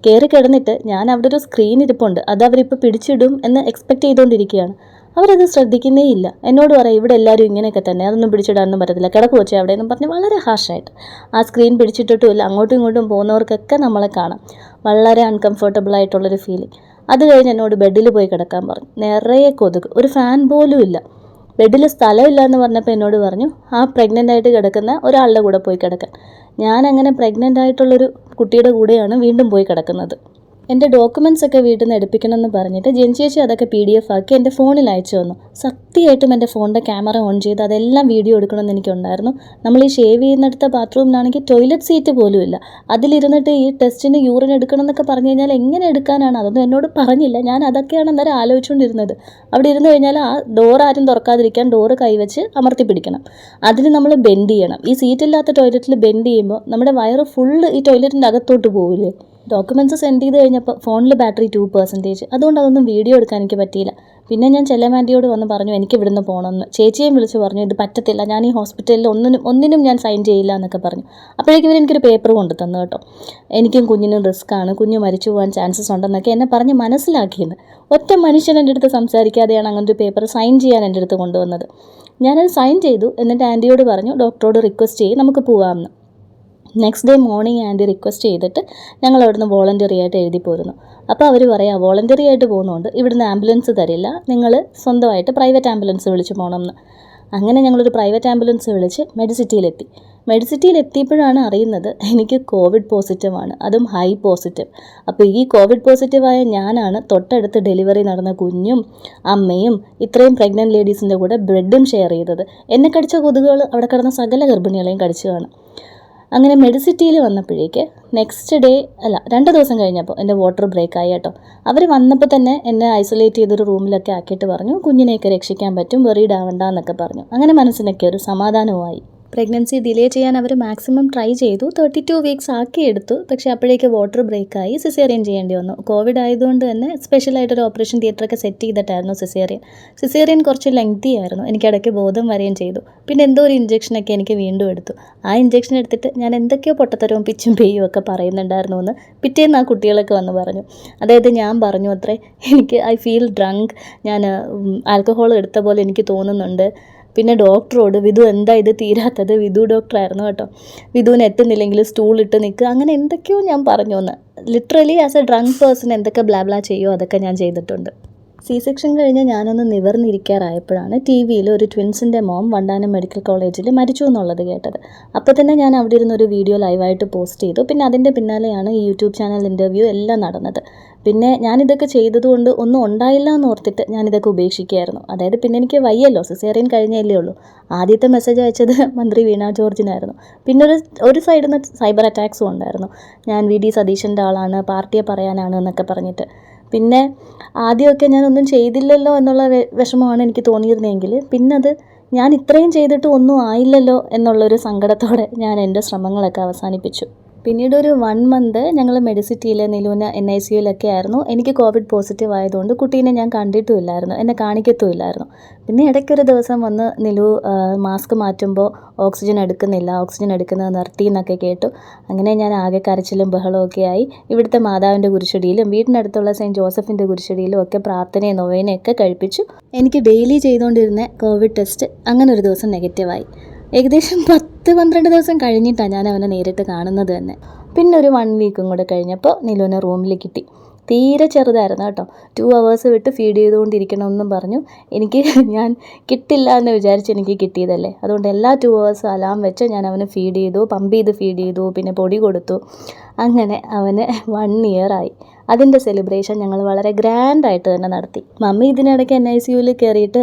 കയറി കിടന്നിട്ട് ഞാൻ അവിടെ ഒരു സ്ക്രീൻ ഇരിപ്പുണ്ട്. അത് അവരിപ്പോൾ പിടിച്ചിടും എന്ന് എക്സ്പെക്റ്റ് ചെയ്തുകൊണ്ടിരിക്കുകയാണ്. അവരത് ശ്രദ്ധിക്കുന്നേ ഇല്ല എന്നോട് പറയാം ഇവിടെ എല്ലാവരും ഇങ്ങനെയൊക്കെ തന്നെ അതൊന്നും പിടിച്ചിടാനൊന്നും പറ്റത്തില്ല കിടക്ക് വെച്ച് അവിടെ എന്നും പറഞ്ഞ് വളരെ ഹാർഷായിട്ട്. ആ സ്ക്രീൻ പിടിച്ചിട്ടിട്ടുമില്ല. അങ്ങോട്ടും ഇങ്ങോട്ടും പോകുന്നവർക്കൊക്കെ നമ്മളെ കാണാം. വളരെ അൺകംഫർട്ടബിൾ ആയിട്ടുള്ളൊരു ഫീലിംഗ് അത് കഴിഞ്ഞ് എന്നോട് ബെഡിൽ പോയി കിടക്കാൻ പറഞ്ഞു. നിറയെ കൊതുക്. ഒരു ഫാൻ പോലും ഇല്ല. ബെഡിൽ സ്ഥലമില്ല എന്ന് പറഞ്ഞപ്പോൾ എന്നോട് പറഞ്ഞു ആ പ്രഗ്നന്റ് ആയിട്ട് കിടക്കുന്ന ഒരാളുടെ കൂടെ പോയി കിടക്കാൻ ഞാൻ അങ്ങനെ പ്രഗ്നന്റ് ആയിട്ടുള്ളൊരു കുട്ടിയുടെ കൂടെയാണ് വീണ്ടും പോയി കിടക്കുന്നത്. എന്റെ ഡോക്യുമെന്റ്സ് ഒക്കെ വീട്ടിൽ നിന്ന് എടുപ്പിക്കണമെന്ന് പറഞ്ഞിട്ട് ജെൻ ചേച്ചി അതൊക്കെ പി ഡി എഫ് ആക്കി എന്റെ ഫോണിൽ അയച്ചു തന്നു. സത്യമായിട്ടും എന്റെ ഫോണിന്റെ ക്യാമറ ഓൺ ചെയ്ത് അതെല്ലാം വീഡിയോ എടുക്കണമെന്ന് എനിക്കുണ്ടായിരുന്നു. നമ്മൾ ഈ ഷേവ് ചെയ്യുന്നിടത്ത ബാത്റൂമിലാണെങ്കിൽ ടോയ്ലറ്റ് സീറ്റ് പോലും ഇല്ല. അതിലിരുന്നിട്ട് ഈ ടെസ്റ്റിന് യൂറിൻ എടുക്കണം എന്നൊക്കെ പറഞ്ഞു കഴിഞ്ഞാൽ എങ്ങനെ എടുക്കാനാണ്? അതൊന്നും എന്നോട് പറഞ്ഞില്ല. ഞാൻ അതൊക്കെയാണ് അന്നേരം ആലോചിച്ചുകൊണ്ടിരുന്നത്. അവിടെ ഇരുന്ന് കഴിഞ്ഞാൽ ആ ഡോർ ആരും തുറക്കാതിരിക്കാൻ ഡോറ് കൈവച്ച് അമർത്തി പിടിക്കണം. അതിന് നമ്മൾ ബെൻഡ് ചെയ്യണം. ഈ സീറ്റില്ലാത്ത ടോയ്ലറ്റിൽ ബെൻഡ് ചെയ്യുമ്പോൾ നമ്മുടെ വയറ് ഫുള്ള് ഈ ടോയ്ലറ്റിന്റെ അകത്തോട്ട് പോകില്ലേ ഡോക്യുമെന്റ്സ് സെൻഡ് ചെയ്ത് കഴിഞ്ഞപ്പോൾ ഫോണിൽ ബാറ്ററി ടു പെർസെന്റേജ് അതുകൊണ്ട് അതൊന്നും വീഡിയോ എടുക്കാൻ എനിക്ക് പറ്റിയില്ല. പിന്നെ ഞാൻ ചെല്ലമാന്റിയോട് വന്ന് പറഞ്ഞു എനിക്ക് ഇവിടുന്ന് പോകണമെന്ന് ചേച്ചിയെയും വിളിച്ച് പറഞ്ഞു ഇത് പറ്റത്തില്ല. ഞാൻ ഈ ഹോസ്പിറ്റലിൽ ഒന്നിനും ഒന്നിനും ഞാൻ സൈൻ ചെയ്യില്ല എന്നൊക്കെ പറഞ്ഞു. അപ്പോഴേക്കും ഇവർ എനിക്കൊരു പേപ്പർ കൊണ്ടു തന്നു കേട്ടോ. എനിക്കും കുഞ്ഞിനും റിസ്ക് ആണ്. കുഞ്ഞ് മരിച്ചു പോകാൻ ചാൻസസ് ഉണ്ടെന്നൊക്കെ എന്നെ പറഞ്ഞ് മനസ്സിലാക്കിയത് ഒറ്റ മനുഷ്യൻ എന്റെ അടുത്ത് സംസാരിക്കാതെയാണ് അങ്ങനത്തെ പേപ്പർ സൈൻ ചെയ്യാൻ എന്റെ അടുത്ത് കൊണ്ടുവന്നത്. ഞാനത് സൈൻ ചെയ്തു. എന്നിട്ട് ആന്റിയോട് പറഞ്ഞു ഡോക്ടറോട് റിക്വസ്റ്റ് ചെയ്യും നമുക്ക് പോകാമെന്ന് next day morning aunty request ചെയ്തിട്ട് ഞങ്ങൾ അവിടുന്ന് വോളണ്ടറി ആയിട്ട് എഴുതി പോരുന്നു. അപ്പോൾ അവർ പറയാം വോളണ്ടറി ആയിട്ട് പോകുന്നതുകൊണ്ട് ഇവിടുന്ന് ആംബുലൻസ് തരില്ല. നിങ്ങൾ സ്വന്തമായിട്ട് പ്രൈവറ്റ് ആംബുലൻസ് വിളിച്ച് പോകണമെന്ന് അങ്ങനെ ഞങ്ങളൊരു പ്രൈവറ്റ് ആംബുലൻസ് വിളിച്ച് മെഡിസിറ്റിയിലെത്തി മെഡിസിറ്റിയിൽ എത്തിയപ്പോഴാണ് അറിയുന്നത് എനിക്ക് കോവിഡ് പോസിറ്റീവാണ് അതും ഹൈ പോസിറ്റീവ് അപ്പോൾ ഈ കോവിഡ് പോസിറ്റീവായ ഞാനാണ് തൊട്ടടുത്ത് ഡെലിവറി നടന്ന കുഞ്ഞും അമ്മയും ഇത്രയും പ്രഗ്നന്റ് ലേഡീസിന്റെ കൂടെ ബ്രെഡും ഷെയർ ചെയ്തത്. എന്നെ കടിച്ച കൊതുകുകൾ അവിടെ കിടന്ന സകല ഗർഭിണികളെയും കടിച്ചു അങ്ങനെ മെഡിസിറ്റിയിൽ വന്നപ്പോഴേക്ക് നെക്സ്റ്റ് ഡേ അല്ല രണ്ട് ദിവസം കഴിഞ്ഞപ്പോൾ എന്റെ വാട്ടർ ബ്രേക്ക് ആയി കേട്ടോ. അവർ വന്നപ്പോൾ തന്നെ എന്നെ ഐസൊലേറ്റ് ചെയ്തൊരു റൂമിലൊക്കെ ആക്കിയിട്ട് പറഞ്ഞു കുഞ്ഞിനെയൊക്കെ രക്ഷിക്കാൻ പറ്റും വെറീഡ് ആവണ്ട എന്നൊക്കെ പറഞ്ഞു. അങ്ങനെ മനസ്സിനൊക്കെ ഒരു സമാധാനവുമായി. പ്രഗ്നൻസി ഡിലേ ചെയ്യാൻ അവർ മാക്സിമം ട്രൈ ചെയ്തു. തേർട്ടി ടു വീക്സ് ആക്കി എടുത്തു. പക്ഷേ അപ്പോഴേക്ക് വാട്ടർ ബ്രേക്കായി സിസേറിയൻ ചെയ്യേണ്ടി വന്നു. കോവിഡ് ആയതുകൊണ്ട് തന്നെ സ്പെഷ്യലായിട്ടൊരു ഓപ്പറേഷൻ തിയേറ്ററൊക്കെ സെറ്റ് ചെയ്തിട്ടായിരുന്നു സിസേറിയൻ സിസേറിയൻ കുറച്ച് ലെങ്തി ആയിരുന്നു. എനിക്ക് എനിക്കിടയ്ക്ക് ബോധം വരെയും ചെയ്തു. പിന്നെ എന്തോ ഒരു ഇഞ്ചക്ഷനൊക്കെ എനിക്ക് വീണ്ടും എടുത്തു. ആ ഇഞ്ചക്ഷൻ എടുത്തിട്ട് ഞാൻ എന്തൊക്കെയോ പൊട്ടത്തരവും പിച്ചും പെയ്യും ഒക്കെ പറയുന്നുണ്ടായിരുന്നു എന്ന് പിറ്റേന്ന് ആ കുട്ടികളൊക്കെ വന്ന് പറഞ്ഞു. അതായത് ഞാൻ പറഞ്ഞു അത്രേ എനിക്ക് ഐ ഫീൽ ഡ്രങ്ക് ഞാൻ ആൽക്കഹോൾ എടുത്ത പോലെ എനിക്ക് തോന്നുന്നുണ്ട്. പിന്നെ ഡോക്ടറോട് വിധു എന്താ ഇത് തീരാത്തത്? വിധു ഡോക്ടറായിരുന്നു കേട്ടോ. വിധുവിന് എത്തുന്നില്ലെങ്കിൽ സ്റ്റൂളിട്ട് നിൽക്കുക അങ്ങനെ എന്തൊക്കെയോ ഞാൻ പറഞ്ഞു എന്ന് literally as a drunk person എന്തൊക്കെ ബ്ലാബ്ലാ ചെയ്യുമോ അതൊക്കെ ഞാൻ ചെയ്തിട്ടുണ്ട്. സി സെക്ഷൻ കഴിഞ്ഞ് ഞാനൊന്ന് നിവർന്നിരിക്കാറായപ്പോഴാണ് ടി വിയിൽ ഒരു ട്വിൻസിന്റെ മോം വണ്ടാനം മെഡിക്കൽ കോളേജിൽ മരിച്ചു എന്നുള്ളത് കേട്ടത്. അപ്പോൾ തന്നെ ഞാൻ അവിടെ ഇരുന്ന് ഒരു വീഡിയോ ലൈവായിട്ട് പോസ്റ്റ് ചെയ്തു. പിന്നെ അതിന്റെ പിന്നാലെയാണ് ഈ യൂട്യൂബ് ചാനൽ ഇന്റർവ്യൂ എല്ലാം നടന്നത്. പിന്നെ ഞാനിതൊക്കെ ചെയ്തതുകൊണ്ട് ഒന്നും ഉണ്ടായില്ല എന്ന് ഓർത്തിട്ട് ഞാനിതൊക്കെ ഉപേക്ഷിക്കുകയായിരുന്നു. അതായത് പിന്നെ എനിക്ക് വയ്യല്ലോ സിസേറിയൻ കഴിഞ്ഞല്ലേ ഉള്ളൂ. ആദ്യത്തെ മെസ്സേജ് അയച്ചത് മന്ത്രി വീണ ജോർജിനായിരുന്നു. പിന്നെ ഒരു ഒരു സൈഡിൽ നിന്ന് സൈബർ അറ്റാക്സും ഉണ്ടായിരുന്നു. ഞാൻ വി ഡി സതീശന്റെ ആളാണ് പാർട്ടിയെ പറയാനാണ് എന്നൊക്കെ പറഞ്ഞിട്ട്. പിന്നെ ആദ്യമൊക്കെ ഞാനൊന്നും ചെയ്തില്ലല്ലോ എന്നുള്ള വിഷമമാണ് എനിക്ക് തോന്നിയിരുന്നെങ്കിൽ. പിന്നെ അത് ഞാൻ ഇത്രയും ചെയ്തിട്ട് ഒന്നും ആയില്ലല്ലോ എന്നുള്ളൊരു സങ്കടത്തോടെ ഞാൻ എന്റെ ശ്രമങ്ങളൊക്കെ അവസാനിപ്പിച്ചു. പിന്നീട് ഒരു വൺ മന്ത് ഞങ്ങൾ മെഡിസിറ്റിയിൽ നിലൂന് എൻ ഐ സിയുലൊക്കെ ആയിരുന്നു. എനിക്ക് കോവിഡ് പോസിറ്റീവ് ആയതുകൊണ്ട് കുട്ടീനെ ഞാൻ കണ്ടിട്ടുമില്ലായിരുന്നു. എന്നെ കാണിക്കത്തുമില്ലായിരുന്നു. പിന്നെ ഇടയ്ക്കൊരു ദിവസം വന്ന് നിലു മാസ്ക് മാറ്റുമ്പോൾ ഓക്സിജൻ എടുക്കുന്നില്ല. ഓക്സിജൻ എടുക്കുന്നത് നിർത്തി എന്നൊക്കെ കേട്ടു. അങ്ങനെ ഞാൻ ആകെ കരച്ചിലും ബഹളമൊക്കെ ആയി. ഇവിടുത്തെ മാതാവിന്റെ കുരിശടിയിലും വീടിനടുത്തുള്ള സെയിന്റ് ജോസഫിന്റെ കുരിശടിയിലും ഒക്കെ പ്രാർത്ഥനയും നൊവേനയൊക്കെ കഴിപ്പിച്ചു. എനിക്ക് ഡെയിലി ചെയ്തുകൊണ്ടിരുന്ന കോവിഡ് ടെസ്റ്റ് അങ്ങനെ ഒരു ദിവസം നെഗറ്റീവായി ഏകദേശം പത്ത് പന്ത്രണ്ട് ദിവസം കഴിഞ്ഞിട്ടാണ് ഞാൻ അവനെ നേരിട്ട് കാണുന്നത് തന്നെ. പിന്നെ ഒരു വൺ വീക്കും കൂടെ കഴിഞ്ഞപ്പോൾ നിലുവിനെ റൂമിൽ കിട്ടി. തീരെ ചെറുതായിരുന്നു കേട്ടോ. ടു അവേഴ്സ് വിട്ട് ഫീഡ് ചെയ്തുകൊണ്ടിരിക്കണമെന്നും പറഞ്ഞു. എനിക്ക് <laughs> ഞാൻ കിട്ടില്ല എന്ന് വിചാരിച്ച് എനിക്ക് കിട്ടിയതല്ലേ. അതുകൊണ്ട് എല്ലാ ടു അവേഴ്സും അലാം വെച്ച് ഞാൻ അവന് ഫീഡ് ചെയ്തു പമ്പ് ചെയ്ത് ഫീഡ് ചെയ്തു പിന്നെ പൊടി കൊടുത്തു. അങ്ങനെ അവന് വൺ ഇയർ ആയി. അതിന്റെ സെലിബ്രേഷൻ ഞങ്ങൾ വളരെ ഗ്രാൻഡായിട്ട് തന്നെ നടത്തി. മമ്മി ഇതിനിടയ്ക്ക് എൻ ഐ സിയുവിൽ കയറിയിട്ട്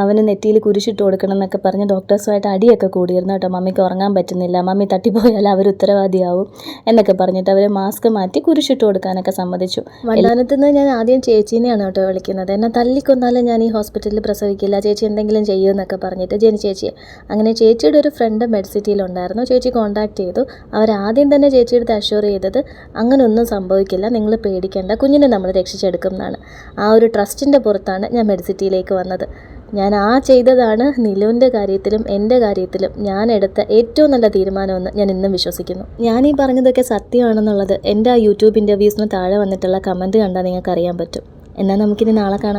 അവന് നെറ്റിയിൽ കുരിശിട്ട് കൊടുക്കണം എന്നൊക്കെ പറഞ്ഞ് ഡോക്ടേഴ്സുമായിട്ട് അടിയൊക്കെ കൂടിയിരുന്നു കേട്ടോ. മമ്മിക്ക് ഉറങ്ങാൻ പറ്റുന്നില്ല. മമ്മി തട്ടിപ്പോയാൽ അവർ ഉത്തരവാദിയാവും എന്നൊക്കെ പറഞ്ഞിട്ട് അവർ മാസ്ക് മാറ്റി കുരിശിട്ട് കൊടുക്കാനൊക്കെ സമ്മതിച്ചു. വണ്ടാനത്ത് നിന്ന് ഞാൻ ആദ്യം ചേച്ചീനെയാണ് കേട്ടോ വിളിക്കുന്നത്. എന്നെ തല്ലിക്കൊന്നാലും ഞാൻ ഈ ഹോസ്പിറ്റലിൽ പ്രസവിക്കില്ല. ചേച്ചി എന്തെങ്കിലും ചെയ്യുമെന്നൊക്കെ പറഞ്ഞിട്ട് ജനി ചേച്ചി അങ്ങനെ ചേച്ചിയുടെ ഒരു ഫ്രണ്ട് മെഡ്സിറ്റിയിലുണ്ടായിരുന്നു ചേച്ചി കോൺടാക്ട് ചെയ്തു. അവരാദ്യം തന്നെ ചേച്ചിയുടെ അഷ്യൂർ ചെയ്തത് അങ്ങനെയൊന്നും സംഭവിക്കില്ല. നിങ്ങൾ പേടിക്കേണ്ട കുഞ്ഞിനെ നമ്മൾ രക്ഷിച്ചെടുക്കും എന്നാണ് ആ ഒരു ട്രസ്റ്റിന്റെ പുറത്താണ് ഞാൻ മെഡിസിറ്റിയിലേക്ക് വന്നത്. ഞാൻ ആ ചെയ്തതാണ് നിലുവിന്റെ കാര്യത്തിലും എന്റെ കാര്യത്തിലും ഞാൻ എടുത്ത ഏറ്റവും നല്ല തീരുമാനമെന്ന് ഞാൻ ഇന്നും വിശ്വസിക്കുന്നു. ഞാൻ ഈ പറഞ്ഞതൊക്കെ സത്യമാണെന്നുള്ളത് എന്റെ ആ യൂട്യൂബ് ഇന്റർവ്യൂസിന് താഴെ വന്നിട്ടുള്ള കമന്റ് കണ്ടാൽ നിങ്ങൾക്ക് അറിയാൻ പറ്റും. എന്നാൽ നമുക്കിനി നാളെ കാണാം.